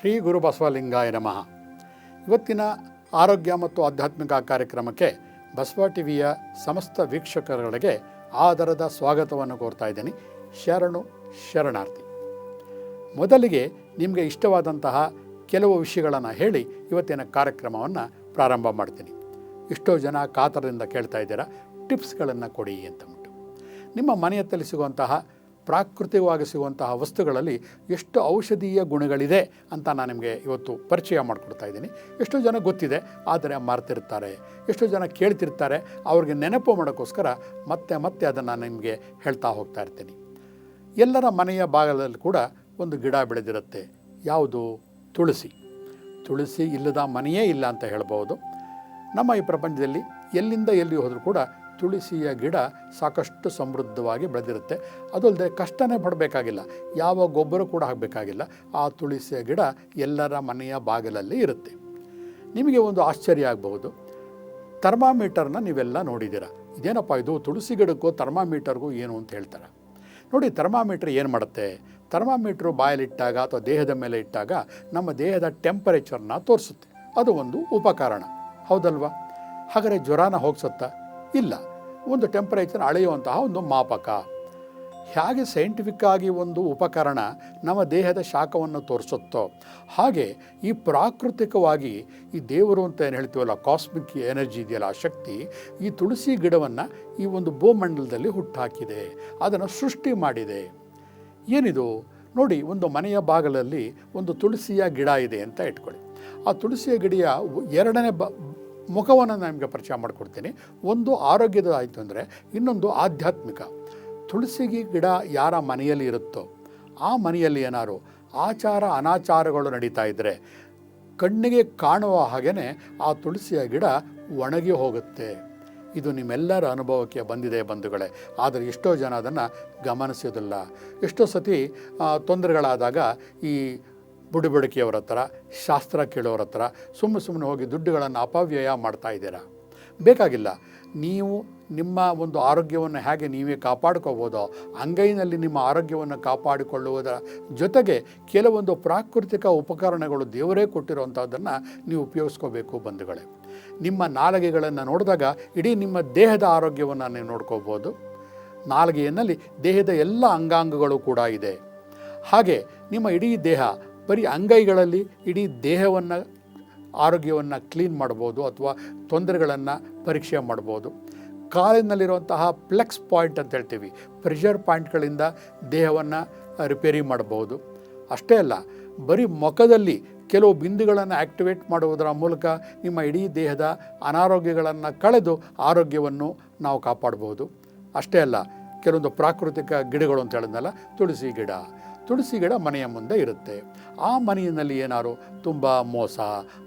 ಶ್ರೀ ಗುರು ಬಸವಲಿಂಗಾಯ ನಮಃ. ಇವತ್ತಿನ ಆರೋಗ್ಯ ಮತ್ತು ಆಧ್ಯಾತ್ಮಿಕ ಕಾರ್ಯಕ್ರಮಕ್ಕೆ ಬಸವ ಟಿವಿಯ ಸಮಸ್ತ ವೀಕ್ಷಕರುಗಳಿಗೆ ಆದರದ ಸ್ವಾಗತವನ್ನು ಕೋರ್ತಾ ಇದ್ದೀನಿ. ಶರಣು, ಶರಣಾರ್ಥಿ. ಮೊದಲಿಗೆ ನಿಮಗೆ ಇಷ್ಟವಾದಂತಹ ಕೆಲವು ವಿಷಯಗಳನ್ನು ಹೇಳಿ ಇವತ್ತಿನ ಕಾರ್ಯಕ್ರಮವನ್ನು ಪ್ರಾರಂಭ ಮಾಡ್ತೀನಿ. ಎಷ್ಟೋ ಜನ ಕಾತರದಿಂದ ಕೇಳ್ತಾ ಇದ್ದೀರಾ, ಟಿಪ್ಸ್ಗಳನ್ನು ಕೊಡಿ ಅಂತಂದ್ಬಿಟ್ಟು ನಿಮ್ಮ ಮನೆಯ ಸಿಗುವಂತಹ ಪ್ರಾಕೃತಿಕವಾಗಿ ಸಿಗುವಂತಹ ವಸ್ತುಗಳಲ್ಲಿ ಎಷ್ಟು ಔಷಧೀಯ ಗುಣಗಳಿದೆ ಅಂತ ನಾನು ನಿಮಗೆ ಇವತ್ತು ಪರಿಚಯ ಮಾಡಿಕೊಡ್ತಾ ಇದ್ದೀನಿ. ಎಷ್ಟೋ ಜನ ಗೊತ್ತಿದೆ, ಆದರೆ ಮಾರ್ತಿರ್ತಾರೆ. ಎಷ್ಟೋ ಜನ ಕೇಳ್ತಿರ್ತಾರೆ, ಅವ್ರಿಗೆ ನೆನಪು ಮಾಡೋಕ್ಕೋಸ್ಕರ ಮತ್ತೆ ಮತ್ತೆ ಅದನ್ನು ನಿಮಗೆ ಹೇಳ್ತಾ ಹೋಗ್ತಾ ಇರ್ತೀನಿ. ಎಲ್ಲರ ಮನೆಯ ಭಾಗದಲ್ಲಿ ಕೂಡ ಒಂದು ಗಿಡ ಬೆಳೆದಿರುತ್ತೆ. ಯಾವುದು? ತುಳಸಿ. ತುಳಸಿ ಇಲ್ಲದ ಮನೆಯೇ ಇಲ್ಲ ಅಂತ ಹೇಳ್ಬೋದು. ನಮ್ಮ ಈ ಪ್ರಪಂಚದಲ್ಲಿ ಎಲ್ಲಿಂದ ಎಲ್ಲಿ ಹೋದರೂ ಕೂಡ ತುಳಸಿಯ ಗಿಡ ಸಾಕಷ್ಟು ಸಮೃದ್ಧವಾಗಿ ಬೆಳೆದಿರುತ್ತೆ. ಅದಲ್ಲದೆ ಕಷ್ಟನೇ ಪಡಬೇಕಾಗಿಲ್ಲ. ಯಾವ ಗೊಬ್ಬರ ಕೂಡ ಹಾಕಬೇಕಾಗಿಲ್ಲ. ಆ ತುಳಸಿಯ ಗಿಡ ಎಲ್ಲರ ಮನೆಯ ಬಾಗಿಲಲ್ಲಿ ಇರುತ್ತೆ. ನಿಮಗೆ ಒಂದು ಆಶ್ಚರ್ಯ ಆಗಬಹುದು. ಥರ್ಮಾಮೀಟರ್ನ ನೀವೆಲ್ಲ ನೋಡಿದ್ದೀರ. ಇದೇನಪ್ಪ ಇದು ತುಳಸಿ ಗಿಡಕ್ಕೂ ಥರ್ಮಾಮೀಟರ್ಗೂ ಏನು ಅಂತ ಹೇಳ್ತಾರೆ. ನೋಡಿ ಥರ್ಮಾಮೀಟ್ರ್ ಏನು ಮಾಡುತ್ತೆ? ಥರ್ಮಾಮೀಟ್ರು ಬಾಯಲ್ಲಿಟ್ಟಾಗ ಅಥವಾ ದೇಹದ ಮೇಲೆ ಇಟ್ಟಾಗ ನಮ್ಮ ದೇಹದ ಟೆಂಪರೇಚರ್ನ ತೋರಿಸುತ್ತೆ. ಅದು ಒಂದು ಉಪಕರಣ. ಹೌದಲ್ವಾ? ಹಾಗಾದರೆ ಜ್ವರನ ಹೋಗ್ಸುತ್ತಾ? ಇಲ್ಲ, ಒಂದು ಟೆಂಪರೇಚರ್ ಅಳೆಯುವಂತಹ ಒಂದು ಮಾಪಕ. ಹೇಗೆ ಸೈಂಟಿಫಿಕ್ ಆಗಿ ಒಂದು ಉಪಕರಣ ನಮ್ಮ ದೇಹದ ಶಾಖವನ್ನು ತೋರಿಸುತ್ತೋ? ಹಾಗೆ ಈ ಪ್ರಾಕೃತಿಕವಾಗಿ ಈ ದೇವರು ಅಂತ ಏನು ಹೇಳ್ತೀವಲ್ಲ ಕಾಸ್ಮಿಕ್ ಎನರ್ಜಿ ಇದೆಯಲ್ಲ, ಆ ಶಕ್ತಿ, ಈ ತುಳಸಿ ಗಿಡವನ್ನು ಈ ಒಂದು ಭೂಮಂಡಲದಲ್ಲಿ ಹುಟ್ಟಾಕಿದೆ ಅದನ್ನು ಸೃಷ್ಟಿ ಮಾಡಿದೆ. ಏನಿದು? ನೋಡಿ, ಒಂದು ಮನೆಯ ಬಾಗಲಲ್ಲಿ ಒಂದು ತುಳಸಿಯ ಗಿಡ ಇದೆ ಅಂತ ಇಟ್ಕೊಳ್ಳಿ. ಆ ತುಳಸಿಯ ಗಿಡಿಯ ಎರಡನೇ ಬ ಮುಖವನ್ನು ನಾನು ನಿಮಗೆ ಪರಿಚಯ ಮಾಡಿಕೊಡ್ತೀನಿ. ಒಂದು ಆರೋಗ್ಯದ ಆಯಿತು ಅಂದರೆ ಇನ್ನೊಂದು ಆಧ್ಯಾತ್ಮಿಕ. ತುಳಸಿಗೆ ಗಿಡ ಯಾರ ಮನೆಯಲ್ಲಿ ಇರುತ್ತೋ, ಆ ಮನೆಯಲ್ಲಿ ಏನಾದ್ರು ಆಚಾರ ಅನಾಚಾರಗಳು ನಡೀತಾ ಇದ್ದರೆ ಕಣ್ಣಿಗೆ ಕಾಣುವ ಹಾಗೆಯೇ ಆ ತುಳಸಿಯ ಗಿಡ ಒಣಗಿ ಹೋಗುತ್ತೆ. ಇದು ನಿಮ್ಮೆಲ್ಲರ ಅನುಭವಕ್ಕೆ ಬಂದಿದೆ ಬಂಧುಗಳೇ. ಆದರೆ ಎಷ್ಟೋ ಜನ ಅದನ್ನು ಗಮನಿಸೋದಿಲ್ಲ. ಎಷ್ಟೋ ಸತಿ ತೊಂದರೆಗಳಾದಾಗ ಈ ಬುಡುಬುಡಿಕೆಯವರ ಹತ್ರ, ಶಾಸ್ತ್ರ ಕೇಳೋರ ಹತ್ರ, ಸುಮ್ಮನೆ ಸುಮ್ಮನೆ ಹೋಗಿ ದುಡ್ಡುಗಳನ್ನು ಅಪವ್ಯಯ ಮಾಡ್ತಾ ಇದ್ದೀರಾ? ಬೇಕಾಗಿಲ್ಲ. ನೀವು ನಿಮ್ಮ ಒಂದು ಆರೋಗ್ಯವನ್ನು ಹೇಗೆ ನೀವೇ ಕಾಪಾಡ್ಕೋಬೋದೋ, ಅಂಗೈನಲ್ಲಿ ನಿಮ್ಮ ಆರೋಗ್ಯವನ್ನು ಕಾಪಾಡಿಕೊಳ್ಳುವುದರ ಜೊತೆಗೆ ಕೆಲವೊಂದು ಪ್ರಾಕೃತಿಕ ಉಪಕರಣಗಳು ದೇವರೇ ಕೊಟ್ಟಿರುವಂಥದ್ದನ್ನು ನೀವು ಉಪಯೋಗಿಸ್ಕೋಬೇಕು ಬಂಧುಗಳೇ. ನಿಮ್ಮ ನಾಲಿಗೆಗಳನ್ನು ನೋಡಿದಾಗ ಇಡೀ ನಿಮ್ಮ ದೇಹದ ಆರೋಗ್ಯವನ್ನು ನೀವು ನೋಡ್ಕೋಬೋದು. ನಾಲಿಗೆಯಲ್ಲಿ ದೇಹದ ಎಲ್ಲ ಅಂಗಾಂಗಗಳು ಕೂಡ ಇದೆ. ಹಾಗೆ ನಿಮ್ಮ ಇಡೀ ದೇಹ ಬರೀ ಅಂಗೈಗಳಲ್ಲಿ ಇಡೀ ದೇಹವನ್ನು, ಆರೋಗ್ಯವನ್ನು ಕ್ಲೀನ್ ಮಾಡ್ಬೋದು ಅಥವಾ ತೊಂದರೆಗಳನ್ನು ಪರೀಕ್ಷೆ ಮಾಡ್ಬೋದು. ಕಾಲಿನಲ್ಲಿರುವಂತಹ ಪ್ಲೆಕ್ಸ್ ಪಾಯಿಂಟ್ ಅಂತ ಹೇಳ್ತೀವಿ. ಪ್ರೆಷರ್ ಪಾಯಿಂಟ್ಗಳಿಂದ ದೇಹವನ್ನು ರಿಪೇರಿ ಮಾಡ್ಬೋದು. ಅಷ್ಟೇ ಅಲ್ಲ, ಬರೀ ಮುಖದಲ್ಲಿ ಕೆಲವು ಬಿಂದುಗಳನ್ನು ಆ್ಯಕ್ಟಿವೇಟ್ ಮಾಡುವುದರ ಮೂಲಕ ನಿಮ್ಮ ಇಡೀ ದೇಹದ ಅನಾರೋಗ್ಯಗಳನ್ನು ಕಳೆದು ಆರೋಗ್ಯವನ್ನು ನಾವು ಕಾಪಾಡ್ಬೋದು. ಅಷ್ಟೇ ಅಲ್ಲ, ಕೆಲವೊಂದು ಪ್ರಾಕೃತಿಕ ಗಿಡಗಳು ಅಂತ ಹೇಳಿದ್ನಲ್ಲ, ತುಳಸಿ ಗಿಡ. ತುಳಸಿ ಗಿಡ ಮನೆಯ ಮುಂದೆ ಇರುತ್ತೆ. ಆ ಮನೆಯಲ್ಲಿ ಏನಾದ್ರು ತುಂಬ ಮೋಸ,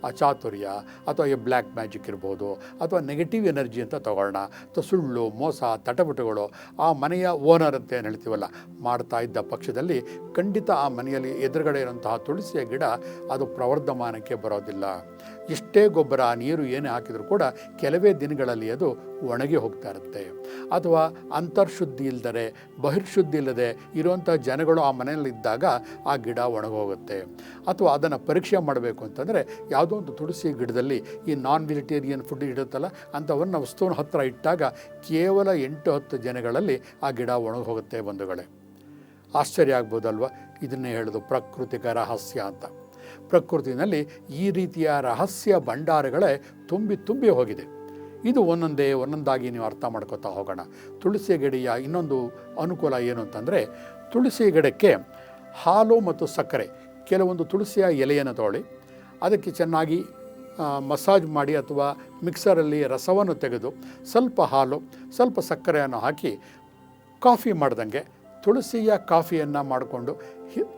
ಅಚಾತುರ್ಯ ಅಥವಾ ಈ ಬ್ಲ್ಯಾಕ್ ಮ್ಯಾಜಿಕ್ ಇರ್ಬೋದು ಅಥವಾ ನೆಗೆಟಿವ್ ಎನರ್ಜಿ ಅಂತ ತಗೊಳ್ಳೋಣ. ಅಥವಾ ಸುಳ್ಳು, ಮೋಸ, ತಟಪಟುಗಳು ಆ ಮನೆಯ ಓನರ್ ಅಂತ ಏನು ಹೇಳ್ತೀವಲ್ಲ, ಮಾಡ್ತಾ ಇದ್ದ ಪಕ್ಷದಲ್ಲಿ ಖಂಡಿತ ಆ ಮನೆಯಲ್ಲಿ ಎದುರುಗಡೆ ಇರುವಂತಹ ತುಳಸಿಯ ಗಿಡ ಅದು ಪ್ರವರ್ಧಮಾನಕ್ಕೆ ಬರೋದಿಲ್ಲ. ಎಷ್ಟೇ ಗೊಬ್ಬರ, ನೀರು ಏನೇ ಹಾಕಿದರೂ ಕೂಡ ಕೆಲವೇ ದಿನಗಳಲ್ಲಿ ಅದು ಒಣಗಿ ಹೋಗ್ತಾ ಇರುತ್ತೆ. ಅಥವಾ ಅಂತರ್ಶುದ್ಧಿ ಇಲ್ಲದರೆ ಬಹಿರ್ಶುದ್ಧಿ ಇಲ್ಲದೆ ಇರುವಂಥ ಜನಗಳು ಆ ಮನೆಯಲ್ಲಿದ್ದಾಗ ಆ ಗಿಡ ಒಣಗೋಗುತ್ತೆ ಅಥವಾ ಅದನ್ನು ಪರೀಕ್ಷೆ ಮಾಡಬೇಕು ಅಂತಂದರೆ ಯಾವುದೋ ಒಂದು ತುಳಸಿ ಗಿಡದಲ್ಲಿ ಈ ನಾನ್ ವೆಜಿಟೇರಿಯನ್ ಫುಡ್ ಇಡುತ್ತಲ್ಲ ಅಂಥವನ್ನು ವಸ್ತುವಿನ ಹತ್ತಿರ ಇಟ್ಟಾಗ ಕೇವಲ ಎಂಟು ಹತ್ತು ಜನಗಳಲ್ಲಿ ಆ ಗಿಡ ಒಣಗೋಗುತ್ತೆ ಬಂಧುಗಳೇ. ಆಶ್ಚರ್ಯ ಆಗ್ಬೋದಲ್ವ? ಇದನ್ನೇ ಹೇಳೋದು ಪ್ರಕೃತಿಕ ರಹಸ್ಯ ಅಂತ. ಪ್ರಕೃತಿನಲ್ಲಿ ಈ ರೀತಿಯ ರಹಸ್ಯ ಭಂಡಾರಗಳೇ ತುಂಬಿ ತುಂಬಿ ಹೋಗಿದೆ. ಇದು ಒಂದೊಂದೇ ಒಂದೊಂದಾಗಿ ನೀವು ಅರ್ಥ ಮಾಡ್ಕೋತಾ ಹೋಗೋಣ. ತುಳಸಿ ಗಿಡೆಯ ಇನ್ನೊಂದು ಅನುಕೂಲ ಏನು ಅಂತಂದರೆ ತುಳಸಿ ಗಿಡಕ್ಕೆ ಹಾಲು ಮತ್ತು ಸಕ್ಕರೆ, ಕೆಲವೊಂದು ತುಳಸಿಯ ಎಲೆಯನ್ನು ತೊಗೊಳ್ಳಿ. ಅದಕ್ಕೆ ಚೆನ್ನಾಗಿ ಮಸಾಜ್ ಮಾಡಿ ಅಥವಾ ಮಿಕ್ಸರಲ್ಲಿ ರಸವನ್ನು ತೆಗೆದು ಸ್ವಲ್ಪ ಹಾಲು, ಸ್ವಲ್ಪ ಸಕ್ಕರೆಯನ್ನು ಹಾಕಿ ಕಾಫಿ ಮಾಡ್ದಂಗೆ, ತುಳಸಿಯ ಕಾಫಿಯನ್ನು ಮಾಡಿಕೊಂಡು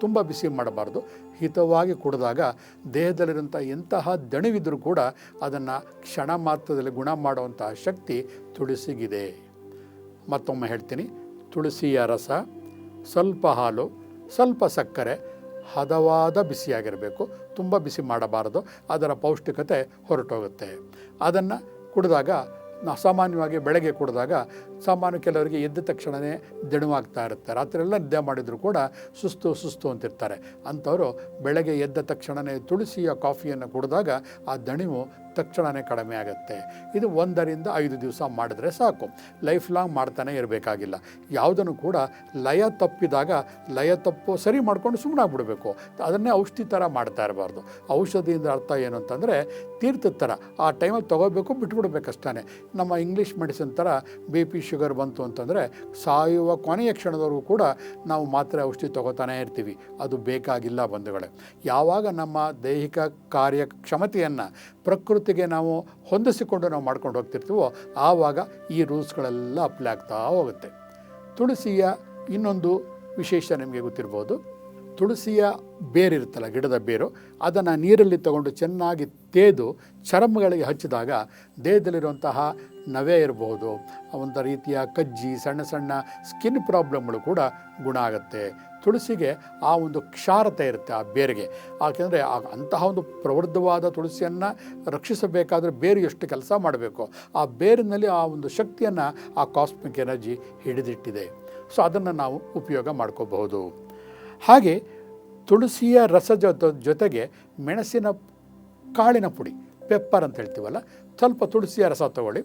ತುಂಬ ಬಿಸಿ ಮಾಡಬಾರ್ದು. ಹಿತವಾಗಿ ಕುಡಿದಾಗ ದೇಹದಲ್ಲಿರುವಂಥ ಎಂತಹ ದಣಿವಿದ್ರೂ ಕೂಡ ಅದನ್ನು ಕ್ಷಣ ಮಾತ್ರದಲ್ಲಿ ಗುಣ ಮಾಡುವಂತಹ ಶಕ್ತಿ ತುಳಸಿಗಿದೆ. ಮತ್ತೊಮ್ಮೆ ಹೇಳ್ತೀನಿ, ತುಳಸಿಯ ರಸ ಸ್ವಲ್ಪ ಹಾಲು, ಸ್ವಲ್ಪ ಸಕ್ಕರೆ, ಹದವಾದ ಬಿಸಿಯಾಗಿರಬೇಕು. ತುಂಬ ಬಿಸಿ ಮಾಡಬಾರದು, ಅದರ ಪೌಷ್ಟಿಕತೆ ಹೊರಟೋಗುತ್ತೆ. ಅದನ್ನು ಕುಡಿದಾಗ ಸಾಮಾನ್ಯವಾಗಿ ಬೆಳಗ್ಗೆ ಕುಡಿದಾಗ ಸಾಮಾನ್ಯ ಕೆಲವರಿಗೆ ಎದ್ದ ತಕ್ಷಣವೇ ದಣುವಾಗ್ತಾ ಇರುತ್ತೆ. ರಾತ್ರಿ ಎಲ್ಲ ನಿದ್ದೆ ಮಾಡಿದರೂ ಕೂಡ ಸುಸ್ತು ಸುಸ್ತು ಅಂತಿರ್ತಾರೆ. ಅಂಥವರು ಬೆಳಗ್ಗೆ ಎದ್ದ ತಕ್ಷಣವೇ ತುಳಸಿಯ ಕಾಫಿಯನ್ನು ಕುಡಿದಾಗ ಆ ದಣಿವು ತಕ್ಷಣವೇ ಕಡಿಮೆ ಆಗುತ್ತೆ. ಇದು ಒಂದರಿಂದ ಐದು ದಿವಸ ಮಾಡಿದ್ರೆ ಸಾಕು. ಲೈಫ್ ಲಾಂಗ್ ಮಾಡ್ತಾನೆ ಇರಬೇಕಾಗಿಲ್ಲ. ಯಾವುದನ್ನು ಕೂಡ ಲಯ ತಪ್ಪಿದಾಗ ಲಯ ತಪ್ಪು ಸರಿ ಮಾಡ್ಕೊಂಡು ಸುಮ್ಮನೆ ಬಿಡಬೇಕು ಅದನ್ನೇ ಔಷಧಿ ಥರ ಮಾಡ್ತಾ ಇರಬಾರ್ದು. ಔಷಧಿಯಿಂದ ಅರ್ಥ ಏನು ಅಂತಂದರೆ ತೀರ್ಥದ ಥರ. ಆ ಟೈಮಲ್ಲಿ ತೊಗೋಬೇಕು ಬಿಟ್ಬಿಡ್ಬೇಕಷ್ಟೇ ನಮ್ಮ ಇಂಗ್ಲೀಷ್ ಮೆಡಿಸಿನ್ ಥರ ಬಿ ಪಿ ಶುಗರ್ ಬಂತು ಅಂತಂದರೆ ಸಾಯುವ ಕೊನೆಯ ಕ್ಷಣದವರೆಗೂ ಕೂಡ ನಾವು ಮಾತ್ರೆ ಔಷಧಿ ತೊಗೋತಾನೇ ಇರ್ತೀವಿ. ಅದು ಬೇಕಾಗಿಲ್ಲ ಬಂಧುಗಳೇ. ಯಾವಾಗ ನಮ್ಮ ದೈಹಿಕ ಕಾರ್ಯ ಕ್ಷಮತೆಯನ್ನು ಪ್ರಕೃತಿಗೆ ನಾವು ಹೊಂದಿಸಿಕೊಂಡು ನಾವು ಮಾಡ್ಕೊಂಡು ಹೋಗ್ತಿರ್ತೀವೋ, ಆವಾಗ ಈ ರೂಲ್ಸ್ಗಳೆಲ್ಲ ಅಪ್ಲೈ ಆಗ್ತಾ ಹೋಗುತ್ತೆ. ತುಳಸಿಯ ಇನ್ನೊಂದು ವಿಶೇಷ ನಿಮಗೆ ಗೊತ್ತಿರ್ಬೋದು. ತುಳಸಿಯ ಬೇರಿರುತ್ತಲ್ಲ, ಗಿಡದ ಬೇರು, ಅದನ್ನು ನೀರಲ್ಲಿ ತಗೊಂಡು ಚೆನ್ನಾಗಿ ತೇದು ಚರ್ಮಗಳಿಗೆ ಹಚ್ಚಿದಾಗ ದೇಹದಲ್ಲಿರುವಂತಹ ನವೆ ಇರಬಹುದು. ಒಂದು ರೀತಿಯ ಕಜ್ಜಿ, ಸಣ್ಣ ಸಣ್ಣ ಸ್ಕಿನ್ ಪ್ರಾಬ್ಲಮ್ಗಳು ಕೂಡ ಗುಣ ಆಗುತ್ತೆ. ತುಳಸಿಗೆ ಆ ಒಂದು ಕ್ಷಾರತೆ ಇರುತ್ತೆ ಆ ಬೇರಿಗೆ. ಯಾಕೆಂದರೆ ಅಂತಹ ಒಂದು ಪ್ರವೃದ್ಧವಾದ ತುಳಸಿಯನ್ನು ರಕ್ಷಿಸಬೇಕಾದ್ರೆ ಬೇರು ಎಷ್ಟು ಕೆಲಸ ಮಾಡಬೇಕು. ಆ ಬೇರಿನಲ್ಲಿ ಆ ಒಂದು ಶಕ್ತಿಯನ್ನು ಆ ಕಾಸ್ಮಿಕ್ ಎನರ್ಜಿ ಹಿಡಿದಿಟ್ಟಿದೆ. ಸೊ ಅದನ್ನು ನಾವು ಉಪಯೋಗ ಮಾಡ್ಕೋಬಹುದು. ಹಾಗೆ ತುಳಸಿಯ ರಸ ಜೊತೆ ಜೊತೆಗೆ ಮೆಣಸಿನ ಕಾಳಿನ ಪುಡಿ ಪೆಪ್ಪರ್ ಅಂತ ಹೇಳ್ತೀವಲ್ಲ, ಸ್ವಲ್ಪ ತುಳಸಿಯ ರಸ ತಗೊಳ್ಳಿ.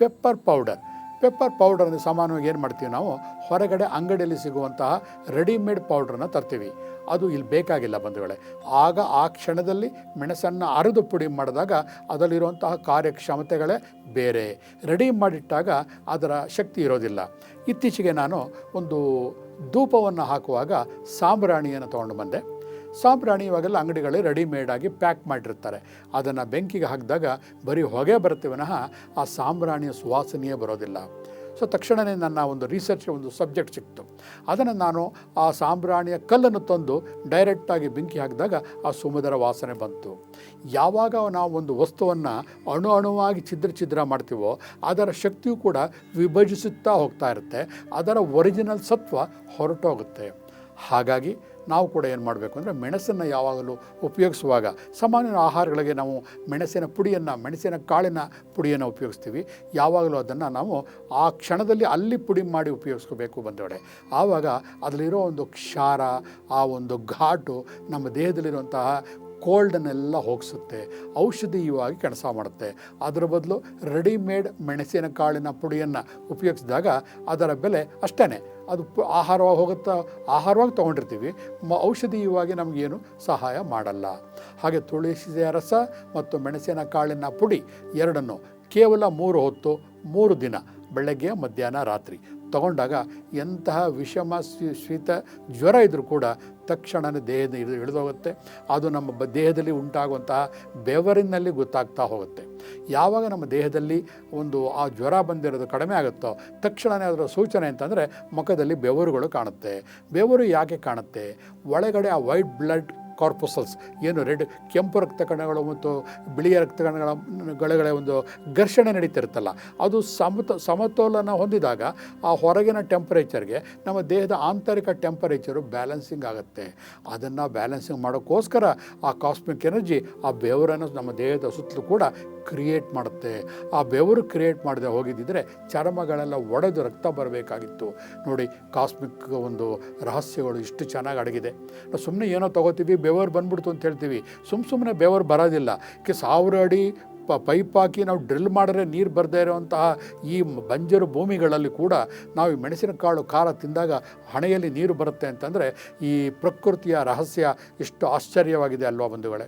ಪೆಪ್ಪರ್ ಪೌಡರ್ ಪೆಪ್ಪರ್ ಪೌಡರ್ನ ಸಾಮಾನ್ಯವಾಗಿ ಏನು ಮಾಡ್ತೀವಿ ನಾವು? ಹೊರಗಡೆ ಅಂಗಡಿಯಲ್ಲಿ ಸಿಗುವಂತಹ ರೆಡಿಮೇಡ್ ಪೌಡ್ರನ್ನ ತರ್ತೀವಿ. ಅದು ಇಲ್ಲಿ ಬೇಕಾಗಿಲ್ಲ ಬಂಧುಗಳೇ. ಆಗ ಆ ಕ್ಷಣದಲ್ಲಿ ಮೆಣಸನ್ನು ಅರೆದು ಪುಡಿ ಮಾಡಿದಾಗ ಅದರಲ್ಲಿರುವಂತಹ ಕಾರ್ಯಕ್ಷಮತೆಗಳೇ ಬೇರೆ. ರೆಡಿ ಮಾಡಿಟ್ಟಾಗ ಅದರ ಶಕ್ತಿ ಇರೋದಿಲ್ಲ. ಇತ್ತೀಚೆಗೆ ನಾನು ಒಂದು ಧೂಪವನ್ನು ಹಾಕುವಾಗ ಸಾಂಬ್ರಾಣಿಯನ್ನು ತೊಗೊಂಡು ಬಂದೆ. ಸಾಂಬ್ರಾಣಿ ಇವಾಗೆಲ್ಲ ಅಂಗಡಿಗಳೇ ರೆಡಿಮೇಡಾಗಿ ಪ್ಯಾಕ್ ಮಾಡಿರ್ತಾರೆ. ಅದನ್ನು ಬೆಂಕಿಗೆ ಹಾಕಿದಾಗ ಬರೀ ಹೊಗೆ ಬರುತ್ತೆ ವಿನಃ ಆ ಸಾಂಬ್ರಾಣಿಯ ಸುವಾಸನೆಯೇ ಬರೋದಿಲ್ಲ. ಸೊ ತಕ್ಷಣವೇ ನನ್ನ ಒಂದು ರಿಸರ್ಚ್ ಒಂದು ಸಬ್ಜೆಕ್ಟ್ ಸಿಕ್ತು. ಅದನ್ನು ನಾನು ಆ ಸಾಂಬ್ರಾಣಿಯ ಕಲ್ಲನ್ನು ತಂದು ಡೈರೆಕ್ಟಾಗಿ ಬೆಂಕಿ ಹಾಕಿದಾಗ ಆ ಸುಮಧುರ ವಾಸನೆ ಬಂತು. ಯಾವಾಗ ನಾವು ಒಂದು ವಸ್ತುವನ್ನು ಅಣು ಅಣುವಾಗಿ ಛಿದ್ರ ಛಿದ್ರ ಮಾಡ್ತೀವೋ, ಅದರ ಶಕ್ತಿಯು ಕೂಡ ವಿಭಜಿಸುತ್ತಾ ಹೋಗ್ತಾ ಇರುತ್ತೆ. ಅದರ ಒರಿಜಿನಲ್ ಸತ್ವ ಹೊರಟೋಗುತ್ತೆ. ಹಾಗಾಗಿ ನಾವು ಕೂಡ ಏನು ಮಾಡಬೇಕು ಅಂದರೆ ಮೆಣಸನ್ನು ಯಾವಾಗಲೂ ಉಪಯೋಗಿಸುವಾಗ ಸಾಮಾನ್ಯ ಆಹಾರಗಳಿಗೆ ನಾವು ಮೆಣಸಿನ ಪುಡಿಯನ್ನು, ಮೆಣಸಿನ ಕಾಳಿನ ಪುಡಿಯನ್ನು ಉಪಯೋಗಿಸ್ತೀವಿ. ಯಾವಾಗಲೂ ಅದನ್ನು ನಾವು ಆ ಕ್ಷಣದಲ್ಲಿ ಅಲ್ಲಿ ಪುಡಿ ಮಾಡಿ ಉಪಯೋಗಿಸ್ಕೋಬೇಕು ಬಂದವಡೆ ಆವಾಗ ಅದರಲ್ಲಿರೋ ಒಂದು ಕ್ಷಾರ, ಆ ಒಂದು ಘಾಟು ನಮ್ಮ ದೇಹದಲ್ಲಿರುವಂತಹ ಕೋಲ್ಡನ್ನೆಲ್ಲ ಹೋಗಿಸುತ್ತೆ. ಔಷಧೀಯವಾಗಿ ಕೆಲಸ ಮಾಡುತ್ತೆ. ಅದರ ಬದಲು ರೆಡಿಮೇಡ್ ಮೆಣಸಿನ ಕಾಳಿನ ಪುಡಿಯನ್ನು ಉಪಯೋಗಿಸಿದಾಗ ಅದರ ಬೆಲೆ ಅಷ್ಟೇ ಅದು ಆಹಾರವಾಗಿ ಹೋಗುತ್ತಾ ಆಹಾರವಾಗಿ ತೊಗೊಂಡಿರ್ತೀವಿ, ಮ ಔಷಧೀಯವಾಗಿ ನಮಗೇನು ಸಹಾಯ ಮಾಡಲ್ಲ. ಹಾಗೆ ತುಳಸಿದ ರಸ ಮತ್ತು ಮೆಣಸಿನ ಕಾಳಿನ ಪುಡಿ ಎರಡನ್ನು ಕೇವಲ ಮೂರು ಹೊತ್ತು, ಮೂರು ದಿನ, ಬೆಳಗ್ಗೆ, ಮಧ್ಯಾಹ್ನ, ರಾತ್ರಿ ತಗೊಂಡಾಗ ಎಂತಹ ವಿಷಮ ಶೀತ, ಜ್ವರ ಇದ್ದರೂ ಕೂಡ ತಕ್ಷಣವೇ ದೇಹದ ಇಳಿದು ಇಳಿದೋಗುತ್ತೆ. ಅದು ನಮ್ಮ ದೇಹದಲ್ಲಿ ಉಂಟಾಗುವಂತಹ ಬೆವರಿನಲ್ಲಿ ಗೊತ್ತಾಗ್ತಾ ಹೋಗುತ್ತೆ. ಯಾವಾಗ ನಮ್ಮ ದೇಹದಲ್ಲಿ ಒಂದು ಆ ಜ್ವರ ಬಂದಿರೋದು ಕಡಿಮೆ ಆಗುತ್ತೋ ತಕ್ಷಣವೇ ಅದರ ಸೂಚನೆ ಅಂತಂದರೆ ಮುಖದಲ್ಲಿ ಬೆವರುಗಳು ಕಾಣುತ್ತೆ. ಬೆವರು ಯಾಕೆ ಕಾಣುತ್ತೆ? ಒಳಗಡೆ ಆ ವೈಟ್ ಬ್ಲಡ್ ಕಾರ್ಪೊಸಲ್ಸ್ ಏನು ರೆಡ್, ಕೆಂಪು ರಕ್ತ ಕಣಗಳು ಮತ್ತು ಬಿಳಿಯ ರಕ್ತ ಕಣಗಳ ಒಂದು ಘರ್ಷಣೆ ನಡೀತಿರುತ್ತಲ್ಲ. ಅದು ಸಮತ, ಸಮತೋಲನ ಹೊಂದಿದಾಗ ಆ ಹೊರಗಿನ ಟೆಂಪರೇಚರ್ಗೆ ನಮ್ಮ ದೇಹದ ಆಂತರಿಕ ಟೆಂಪರೇಚರು ಬ್ಯಾಲೆನ್ಸಿಂಗ್ ಆಗುತ್ತೆ. ಅದನ್ನು ಬ್ಯಾಲೆನ್ಸಿಂಗ್ ಮಾಡೋಕ್ಕೋಸ್ಕರ ಆ ಕಾಸ್ಮಿಕ್ ಎನರ್ಜಿ ಆ ಬೆವರನ್ನು ನಮ್ಮ ದೇಹದ ಸುತ್ತಲೂ ಕೂಡ ಕ್ರಿಯೇಟ್ ಮಾಡುತ್ತೆ. ಆ ಬೆವರು ಕ್ರಿಯೇಟ್ ಮಾಡದೆ ಹೋಗಿದ್ದಿದ್ರೆ ಚರ್ಮಗಳೆಲ್ಲ ಒಡೆದು ರಕ್ತ ಬರಬೇಕಾಗಿತ್ತು. ನೋಡಿ ಕಾಸ್ಮಿಕ್ ಒಂದು ರಹಸ್ಯಗಳು ಇಷ್ಟು ಚೆನ್ನಾಗಿ ಅಡಗಿದೆ. ನಾವು ಸುಮ್ಮನೆ ಏನೋ ತಗೋತೀವಿ, ಬೆವರು ಬಂದ್ಬಿಡ್ತು ಅಂತ ಹೇಳ್ತೀವಿ. ಸುಮ್ಮ ಸುಮ್ಮನೆ ಬೆವರು ಬರೋದಿಲ್ಲ. ಕೆ ಸಾವಿರ ಅಡಿ ಪ ಪೈಪ್ ಹಾಕಿ ನಾವು ಡ್ರಿಲ್ ಮಾಡಿದ್ರೆ ನೀರು ಬರದೇ ಇರುವಂತಹ ಈ ಬಂಜರು ಭೂಮಿಗಳಲ್ಲಿ ಕೂಡ ನಾವು ಈ ಮೆಣಸಿನಕಾಳು ಖಾರ ತಿಂದಾಗ ಹಣೆಯಲ್ಲಿ ನೀರು ಬರುತ್ತೆ ಅಂತಂದರೆ ಈ ಪ್ರಕೃತಿಯ ರಹಸ್ಯ ಎಷ್ಟು ಆಶ್ಚರ್ಯವಾಗಿದೆ ಅಲ್ವಾ ಬಂಧುಗಳೇ.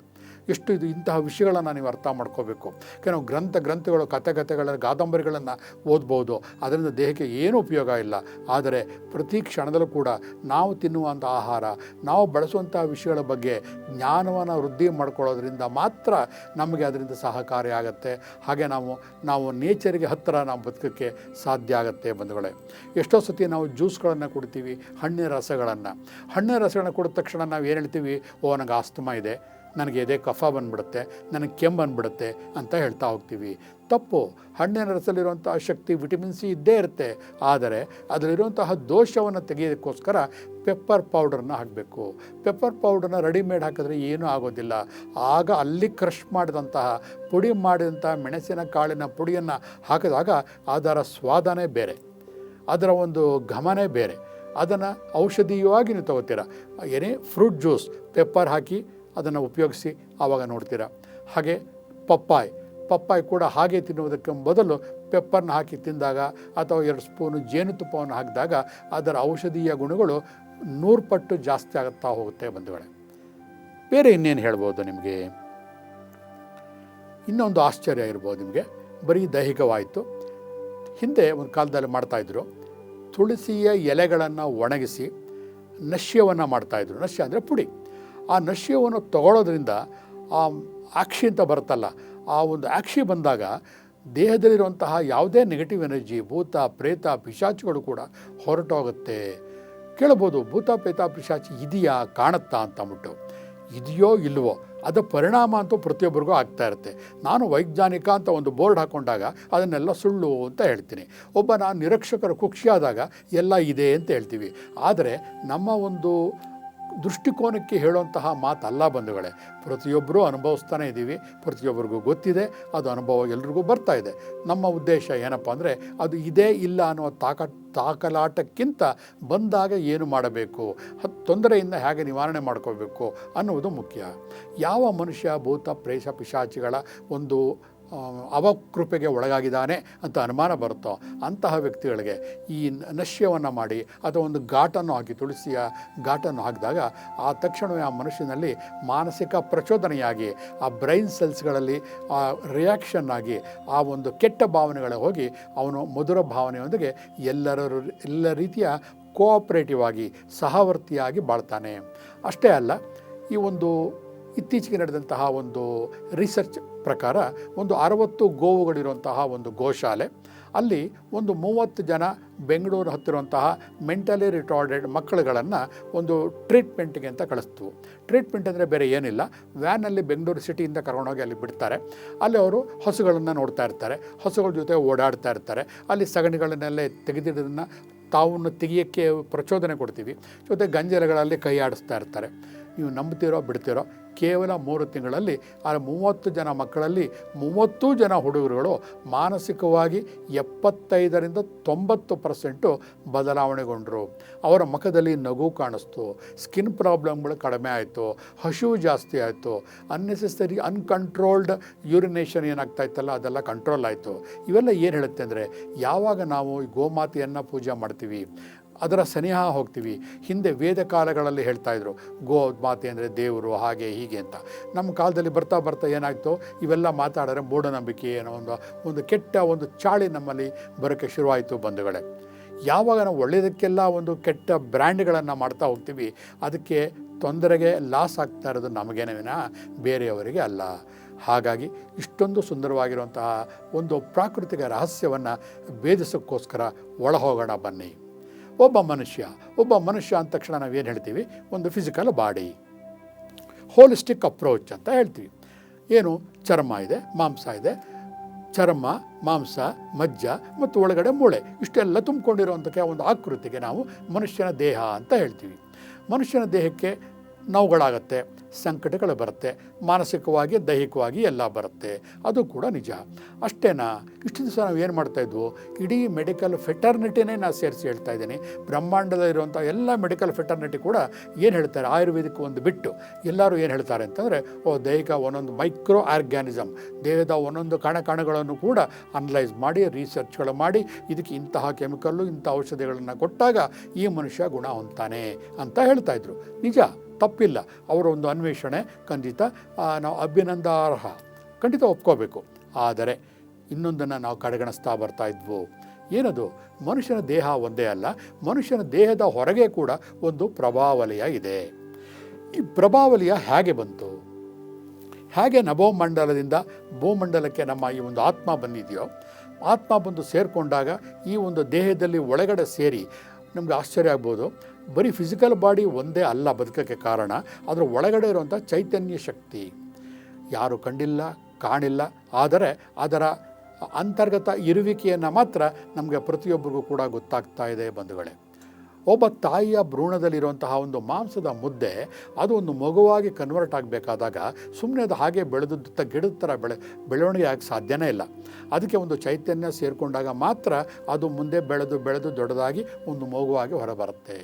ಎಷ್ಟು ಇದು ಇಂತಹ ವಿಷಯಗಳನ್ನು ನೀವು ಅರ್ಥ ಮಾಡ್ಕೋಬೇಕು. ಕೆಲವು ಗ್ರಂಥ ಗ್ರಂಥಗಳು, ಕಥೆ ಕಥೆಗಳ ಕಾದಂಬರಿಗಳನ್ನು ಓದ್ಬೋದು. ಅದರಿಂದ ದೇಹಕ್ಕೆ ಏನೂ ಉಪಯೋಗ ಇಲ್ಲ. ಆದರೆ ಪ್ರತಿ ಕ್ಷಣದಲ್ಲೂ ಕೂಡ ನಾವು ತಿನ್ನುವಂಥ ಆಹಾರ, ನಾವು ಬಳಸುವಂಥ ವಿಷಯಗಳ ಬಗ್ಗೆ ಜ್ಞಾನವನ್ನು ವೃದ್ಧಿ ಮಾಡ್ಕೊಳ್ಳೋದ್ರಿಂದ ಮಾತ್ರ ನಮಗೆ ಅದರಿಂದ ಸಹಕಾರಿ ಆಗುತ್ತೆ. ಹಾಗೆ ನಾವು ನಾವು ನೇಚರಿಗೆ ಹತ್ತಿರ ನಾವು ಬದುಕೋಕ್ಕೆ ಸಾಧ್ಯ ಆಗುತ್ತೆ ಬಂಧುಗಳೇ. ಎಷ್ಟೋ ಸತಿ ನಾವು ಜ್ಯೂಸ್ಗಳನ್ನು ಕುಡಿತೀವಿ ಹಣ್ಣಿನ ರಸಗಳನ್ನು. ಹಣ್ಣಿನ ರಸಗಳನ್ನು ಕುಡಿದ ತಕ್ಷಣ ನಾವು ಏನು ಹೇಳ್ತೀವಿ, ಓ ನನಗೆ ಆಸ್ತಮ ಇದೆ. ನನಗೆ ಎದೆ ಕಫ ಬಂದ್ಬಿಡುತ್ತೆ, ನನಗೆ ಕೆಮ್ಮು ಬಂದ್ಬಿಡುತ್ತೆ ಅಂತ ಹೇಳ್ತಾ ಹೋಗ್ತೀವಿ. ತಪ್ಪು. ಹಣ್ಣಿನ ರಸದಲ್ಲಿರುವಂತಹ ಶಕ್ತಿ ವಿಟಮಿನ್ ಸಿ ಇದ್ದೇ ಇರುತ್ತೆ. ಆದರೆ ಅದರಲ್ಲಿರುವಂತಹ ದೋಷವನ್ನು ತೆಗೆಯೋದಕ್ಕೋಸ್ಕರ ಪೆಪ್ಪರ್ ಪೌಡರ್ನ ಹಾಕಬೇಕು. ಪೆಪ್ಪರ್ ಪೌಡರ್ನ ರೆಡಿಮೇಡ್ ಹಾಕಿದ್ರೆ ಏನೂ ಆಗೋದಿಲ್ಲ. ಆಗ ಅಲ್ಲಿ ಕ್ರಷ್ ಮಾಡಿದಂತಹ, ಪುಡಿ ಮಾಡಿದಂತಹ ಮೆಣಸಿನ ಕಾಳಿನ ಪುಡಿಯನ್ನು ಹಾಕಿದಾಗ ಅದರ ಸ್ವಾದನೇ ಬೇರೆ. ಅದರ ಒಂದು ಘಮನೇ ಬೇರೆ. ಅದನ್ನು ಔಷಧೀಯವಾಗಿ ನೀವು ತಗೋತೀರ. ಏನೇ ಫ್ರೂಟ್ ಜ್ಯೂಸ್, ಪೆಪ್ಪರ್ ಹಾಕಿ ಅದನ್ನು ಉಪಯೋಗಿಸಿ ಆವಾಗ ನೋಡ್ತೀರಾ? ಹಾಗೆ ಪಪ್ಪಾಯ್. ಪಪ್ಪಾಯ್ ಕೂಡ ಹಾಗೆ ತಿನ್ನುವುದಕ್ಕೆ ಮೊದಲು ಪೆಪ್ಪರ್ನ ಹಾಕಿ ತಿಂದಾಗ ಅಥವಾ ಎರಡು ಸ್ಪೂನು ಜೇನುತುಪ್ಪವನ್ನು ಹಾಕಿದಾಗ ಅದರ ಔಷಧೀಯ ಗುಣಗಳು ನೂರು ಪಟ್ಟು ಜಾಸ್ತಿ ಆಗುತ್ತಾ ಹೋಗುತ್ತೆ ಬಂಧುಗಳೇ. ಬೇರೆ ಇನ್ನೇನು ಹೇಳ್ಬೋದು ನಿಮಗೆ? ಇನ್ನೊಂದು ಆಶ್ಚರ್ಯ ಇರ್ಬೋದು ನಿಮಗೆ. ಬರೀ ದೈಹಿಕವಾಯಿತು. ಹಿಂದೆ ಒಂದು ಕಾಲದಲ್ಲಿ ಮಾಡ್ತಾಯಿದ್ರು ತುಳಸಿಯ ಎಲೆಗಳನ್ನು ಒಣಗಿಸಿ ನಶ್ಯವನ್ನು ಮಾಡ್ತಾಯಿದ್ರು ನಶ್ಯ ಅಂದರೆ ಪುಡಿ. ಆ ನಶ್ಯವನ್ನು ತಗೊಳ್ಳೋದ್ರಿಂದ ಆ ಆಕ್ಷಿ ಅಂತ ಬರುತ್ತಲ್ಲ, ಆ ಒಂದು ಆಕ್ಷಿ ಬಂದಾಗ ದೇಹದಲ್ಲಿರುವಂತಹ ಯಾವುದೇ ನೆಗೆಟಿವ್ ಎನರ್ಜಿ ಭೂತ, ಪ್ರೇತ, ಪಿಶಾಚಿಗಳು ಕೂಡ ಹೊರಟೋಗುತ್ತೆ. ಕೇಳ್ಬೋದು ಭೂತ, ಪ್ರೇತ, ಪಿಶಾಚಿ ಇದೆಯಾ, ಕಾಣುತ್ತಾ ಅಂತ ಅಂದ್ಬಿಟ್ಟು. ಇದೆಯೋ ಇಲ್ವೋ ಅದರ ಪರಿಣಾಮ ಅಂತೂ ಪ್ರತಿಯೊಬ್ಬರಿಗೂ ಆಗ್ತಾ ಇರುತ್ತೆ. ನಾನು ವೈಜ್ಞಾನಿಕ ಅಂತ ಒಂದು ಬೋರ್ಡ್ ಹಾಕೊಂಡಾಗ ಅದನ್ನೆಲ್ಲ ಸುಳ್ಳು ಅಂತ ಹೇಳ್ತೀನಿ. ಒಬ್ಬ ನಾನು ನಿರೀಕ್ಷಕರ ಕುಕ್ಷಿಯಾದಾಗ ಎಲ್ಲ ಇದೆ ಅಂತ ಹೇಳ್ತೀವಿ. ಆದರೆ ನಮ್ಮ ಒಂದು ದೃಷ್ಟಿಕೋನಕ್ಕೆ ಹೇಳುವಂತಹ ಮಾತಲ್ಲ ಬಂಧುಗಳೇ. ಪ್ರತಿಯೊಬ್ಬರೂ ಅನುಭವಿಸ್ತಾನೆ ಇದ್ದೀವಿ, ಪ್ರತಿಯೊಬ್ಬರಿಗೂ ಗೊತ್ತಿದೆ, ಅದು ಅನುಭವ ಎಲ್ರಿಗೂ ಬರ್ತಾ ಇದೆ. ನಮ್ಮ ಉದ್ದೇಶ ಏನಪ್ಪ ಅಂದರೆ, ಅದು ಇದೇ ಇಲ್ಲ ಅನ್ನೋ ತಾಕ ತಾಕಲಾಟಕ್ಕಿಂತ ಬಂದಾಗ ಏನು ಮಾಡಬೇಕು ತೊಂದರೆಯಿಂದ ಹೇಗೆ ನಿವಾರಣೆ ಮಾಡ್ಕೋಬೇಕು ಅನ್ನುವುದು ಮುಖ್ಯ. ಯಾವ ಮನುಷ್ಯ ಭೂತ, ಪ್ರೇಷ, ಪಿಶಾಚಿಗಳ ಒಂದು ಅವಕೃಪೆಗೆ ಒಳಗಾಗಿದ್ದಾನೆ ಅಂತ ಅನುಮಾನ ಬರುತ್ತೋ ಅಂತಹ ವ್ಯಕ್ತಿಗಳಿಗೆ ಈ ನಶ್ಯವನ್ನು ಮಾಡಿ ಅಥವಾ ಒಂದು ಘಾಟನ್ನು ಹಾಕಿ, ತುಳಸಿಯ ಘಾಟನ್ನು ಹಾಕಿದಾಗ ಆ ತಕ್ಷಣವೇ ಆ ಮನುಷ್ಯನಲ್ಲಿ ಮಾನಸಿಕ ಪ್ರಚೋದನೆಯಾಗಿ, ಆ ಬ್ರೈನ್ ಸೆಲ್ಸ್ಗಳಲ್ಲಿ ಆ ರಿಯಾಕ್ಷನ್ ಆಗಿ, ಆ ಒಂದು ಕೆಟ್ಟ ಭಾವನೆಗಳ ಹೋಗಿ ಅವನು ಮಧುರ ಭಾವನೆಯೊಂದಿಗೆ ಎಲ್ಲರ ಎಲ್ಲ ರೀತಿಯ ಕೋಆಪ್ರೇಟಿವ್ ಆಗಿ, ಸಹವರ್ತಿಯಾಗಿ ಬಾಳ್ತಾನೆ. ಅಷ್ಟೇ ಅಲ್ಲ, ಈ ಒಂದು ಇತ್ತೀಚೆಗೆ ನಡೆದಂತಹ ಒಂದು ರಿಸರ್ಚ್ ಪ್ರಕಾರ ಒಂದು ಅರವತ್ತು ಗೋವುಗಳಿರುವಂತಹ ಒಂದು ಗೋಶಾಲೆ, ಅಲ್ಲಿ ಒಂದು ಮೂವತ್ತು ಜನ ಬೆಂಗಳೂರು ಹತ್ತಿರುವಂತಹ ಮೆಂಟಲಿ ರಿಟಾರ್ಡೆಡ್ ಮಕ್ಕಳುಗಳನ್ನು ಒಂದು ಟ್ರೀಟ್ಮೆಂಟ್ಗೆ ಅಂತ ಕಳಿಸ್ತು ಟ್ರೀಟ್ಮೆಂಟ್ ಅಂದರೆ ಬೇರೆ ಏನಿಲ್ಲ. ವ್ಯಾನಲ್ಲಿ ಬೆಂಗಳೂರು ಸಿಟಿಯಿಂದ ಕರ್ಕೊಂಡೋಗಿ ಅಲ್ಲಿ ಬಿಡ್ತಾರೆ. ಅಲ್ಲಿ ಅವರು ಹಸುಗಳನ್ನು ನೋಡ್ತಾ ಇರ್ತಾರೆ. ಹಸುಗಳ ಜೊತೆ ಓಡಾಡ್ತಾ ಇರ್ತಾರೆ. ಅಲ್ಲಿ ಸಗಣಿಗಳನ್ನೆಲ್ಲ ತೆಗೆದಿಡೋದನ್ನು ತಾವನ್ನು ತೆಗಿಯೋಕ್ಕೆ ಪ್ರಚೋದನೆ ಕೊಡ್ತೀವಿ. ಜೊತೆ ಗಂಜಲಗಳಲ್ಲಿ ಕೈ ಆಡಿಸ್ತಾ ಇರ್ತಾರೆ. ನೀವು ನಂಬ್ತೀರೋ ಬಿಡ್ತೀರೋ ಕೇವಲ ಮೂರು ತಿಂಗಳಲ್ಲಿ, ಆ ಮೂವತ್ತು ಜನ ಮಕ್ಕಳಲ್ಲಿ ಮೂವತ್ತು ಜನ ಹುಡುಗರುಗಳು ಮಾನಸಿಕವಾಗಿ ಎಪ್ಪತ್ತೈದರಿಂದ ತೊಂಬತ್ತು ಪರ್ಸೆಂಟು ಬದಲಾವಣೆಗೊಂಡರು. ಅವರ ಮುಖದಲ್ಲಿ ನಗು ಕಾಣಿಸ್ತು, ಸ್ಕಿನ್ ಪ್ರಾಬ್ಲಮ್ಗಳು ಕಡಿಮೆ ಆಯಿತು, ಹಸಿವು ಜಾಸ್ತಿ ಆಯಿತು ಅನ್ನೆಸೆಸರಿ ಅನ್ಕಂಟ್ರೋಲ್ಡ್ ಯೂರಿನೇಷನ್ ಏನಾಗ್ತಾ ಇತ್ತಲ್ಲ, ಅದೆಲ್ಲ ಕಂಟ್ರೋಲ್ ಆಯಿತು. ಇವೆಲ್ಲ ಏನು ಹೇಳುತ್ತೆ ಅಂದರೆ, ಯಾವಾಗ ನಾವು ಗೋಮಾತೆಯನ್ನು ಪೂಜೆ ಮಾಡ್ತೀವಿ ಅದರ ಸನಿಹ ಹೋಗ್ತೀವಿ. ಹಿಂದೆ ವೇದ ಕಾಲಗಳಲ್ಲಿ ಹೇಳ್ತಾ ಇದ್ರು, ಗೋ ಮಾತೆ ಅಂದರೆ ದೇವರು, ಹಾಗೆ ಹೀಗೆ ಅಂತ. ನಮ್ಮ ಕಾಲದಲ್ಲಿ ಬರ್ತಾ ಬರ್ತಾ ಏನಾಯಿತು, ಇವೆಲ್ಲ ಮಾತಾಡಿದ್ರೆ ಮೂಢನಂಬಿಕೆ ಏನೋ ಒಂದು ಒಂದು ಕೆಟ್ಟ ಒಂದು ಚಾಳಿ ನಮ್ಮಲ್ಲಿ ಬರೋಕ್ಕೆ ಶುರುವಾಯಿತು ಬಂಧುಗಳೇ. ಯಾವಾಗ ನಾವು ಒಳ್ಳೆಯದಕ್ಕೆಲ್ಲ ಒಂದು ಕೆಟ್ಟ ಬ್ರ್ಯಾಂಡ್ಗಳನ್ನು ಮಾಡ್ತಾ ಹೋಗ್ತೀವಿ, ಅದಕ್ಕೆ ತೊಂದರೆಗೆ ಲಾಸ್ ಆಗ್ತಾ ಇರೋದು ನಮಗೇನೇ ವಿನ ಬೇರೆಯವರಿಗೆ ಅಲ್ಲ. ಹಾಗಾಗಿ ಇಷ್ಟೊಂದು ಸುಂದರವಾಗಿರುವಂತಹ ಒಂದು ಪ್ರಾಕೃತಿಕ ರಹಸ್ಯವನ್ನು ಭೇದಿಸೋಕ್ಕೋಸ್ಕರ ಒಳಹೋಗೋಣ ಬನ್ನಿ. ಒಬ್ಬ ಮನುಷ್ಯ ಒಬ್ಬ ಮನುಷ್ಯ ಅಂದ ತಕ್ಷಣ ನಾವೇನು ಹೇಳ್ತೀವಿ? ಒಂದು ಫಿಸಿಕಲ್ ಬಾಡಿ ಹೋಲಿಸ್ಟಿಕ್ ಅಪ್ರೋಚ್ ಅಂತ ಹೇಳ್ತೀವಿ. ಏನು? ಚರ್ಮ ಇದೆ, ಮಾಂಸ ಇದೆ. ಚರ್ಮ, ಮಾಂಸ, ಮಜ್ಜ ಮತ್ತು ಒಳಗಡೆ ಮೂಳೆ. ಇಷ್ಟೆಲ್ಲ ತುಂಬಿಕೊಂಡಿರುವಂಥ ಒಂದು ಆಕೃತಿಗೆ ನಾವು ಮನುಷ್ಯನ ದೇಹ ಅಂತ ಹೇಳ್ತೀವಿ. ಮನುಷ್ಯನ ದೇಹಕ್ಕೆ ನೋವುಗಳಾಗತ್ತೆ, ಸಂಕಟಗಳು ಬರುತ್ತೆ, ಮಾನಸಿಕವಾಗಿ, ದೈಹಿಕವಾಗಿ ಎಲ್ಲ ಬರುತ್ತೆ. ಅದು ಕೂಡ ನಿಜ. ಅಷ್ಟೇನಾ? ಇಷ್ಟು ದಿವಸ ನಾವು ಏನು ಮಾಡ್ತಾಯಿದ್ವು ಇಡೀ ಮೆಡಿಕಲ್ ಫೆಟರ್ನಿಟಿನೇ ನಾನು ಸೇರಿಸಿ ಹೇಳ್ತಾ ಇದ್ದೀನಿ. ಬ್ರಹ್ಮಾಂಡದಲ್ಲಿರುವಂಥ ಎಲ್ಲ ಮೆಡಿಕಲ್ ಫೆಟರ್ನಿಟಿ ಕೂಡ ಏನು ಹೇಳ್ತಾರೆ? ಆಯುರ್ವೇದಿಕ್ ಒಂದು ಬಿಟ್ಟು ಎಲ್ಲರೂ ಏನು ಹೇಳ್ತಾರೆ ಅಂತಂದರೆ, ಓ ದೈಹಿಕ ಒಂದೊಂದು ಮೈಕ್ರೋ ಆರ್ಗ್ಯಾನಿಸಮ್ ದೇಹದ ಒಂದೊಂದು ಕಣ ಕಣಗಳನ್ನು ಕೂಡ ಅನಲೈಸ್ ಮಾಡಿ ರಿಸರ್ಚ್ಗಳು ಮಾಡಿ, ಇದಕ್ಕೆ ಇಂತಹ ಕೆಮಿಕಲ್ಲು ಇಂಥ ಔಷಧಿಗಳನ್ನು ಕೊಟ್ಟಾಗ ಈ ಮನುಷ್ಯ ಗುಣ ಹೊಂತಾನೆ ಅಂತ ಹೇಳ್ತಾಯಿದ್ರು ನಿಜ? ತಪ್ಪಿಲ್ಲ. ಅವರ ಒಂದು ಅನ್ವೇಷಣೆ ಖಂಡಿತ ನಾವು ಅಭಿನಂದಾರ್ಹ. ಖಂಡಿತ ಒಪ್ಕೋಬೇಕು. ಆದರೆ ಇನ್ನೊಂದನ್ನು ನಾವು ಕಡೆಗಣಿಸ್ತಾ ಬರ್ತಾ ಇದ್ವು. ಏನದು? ಮನುಷ್ಯನ ದೇಹ ಒಂದೇ ಅಲ್ಲ, ಮನುಷ್ಯನ ದೇಹದ ಹೊರಗೆ ಕೂಡ ಒಂದು ಪ್ರಭಾವಲಯ ಇದೆ. ಈ ಪ್ರಭಾವಲಯ ಹೇಗೆ ಬಂತು? ಹೇಗೆ ನಭೋಮಂಡಲದಿಂದ ಭೂಮಂಡಲಕ್ಕೆ ನಮ್ಮ ಈ ಒಂದು ಆತ್ಮ ಬಂದಿದೆಯೋ, ಆತ್ಮ ಬಂದು ಸೇರಿಕೊಂಡಾಗ ಈ ಒಂದು ದೇಹದಲ್ಲಿ ಒಳಗಡೆ ಸೇರಿ, ನಮಗೆ ಆಶ್ಚರ್ಯ ಆಗ್ಬೋದು. ಬರೀ ಫಿಸಿಕಲ್ ಬಾಡಿ ಒಂದೇ ಅಲ್ಲ ಬದುಕೋಕ್ಕೆ ಕಾರಣ. ಅದರ ಒಳಗಡೆ ಇರುವಂಥ ಚೈತನ್ಯ ಶಕ್ತಿ ಯಾರು ಕಂಡಿಲ್ಲ, ಕಾಣಿಲ್ಲ. ಆದರೆ ಅದರ ಅಂತರ್ಗತ ಇರುವಿಕೆಯನ್ನು ಮಾತ್ರ ನಮಗೆ ಪ್ರತಿಯೊಬ್ಬರಿಗೂ ಕೂಡ ಗೊತ್ತಾಗ್ತಾ ಇದೆ ಬಂಧುಗಳೇ. ಒಬ್ಬ ತಾಯಿಯ ಭ್ರೂಣದಲ್ಲಿರುವಂತಹ ಒಂದು ಮಾಂಸದ ಮುದ್ದೆ, ಅದು ಒಂದು ಮಗುವಾಗಿ ಕನ್ವರ್ಟ್ ಆಗಬೇಕಾದಾಗ ಸುಮ್ಮನೆ ಅದು ಹಾಗೆ ಬೆಳೆದ ಗಿಡದ ಥರ ಬೆಳೆ, ಬೆಳವಣಿಗೆ ಆಗಕ್ಕೆ ಸಾಧ್ಯನೇ ಇಲ್ಲ. ಅದಕ್ಕೆ ಒಂದು ಚೈತನ್ಯ ಸೇರಿಕೊಂಡಾಗ ಮಾತ್ರ ಅದು ಮುಂದೆ ಬೆಳೆದು ಬೆಳೆದು ದೊಡ್ಡದಾಗಿ ಒಂದು ಮಗುವಾಗಿ ಹೊರಬರುತ್ತೆ.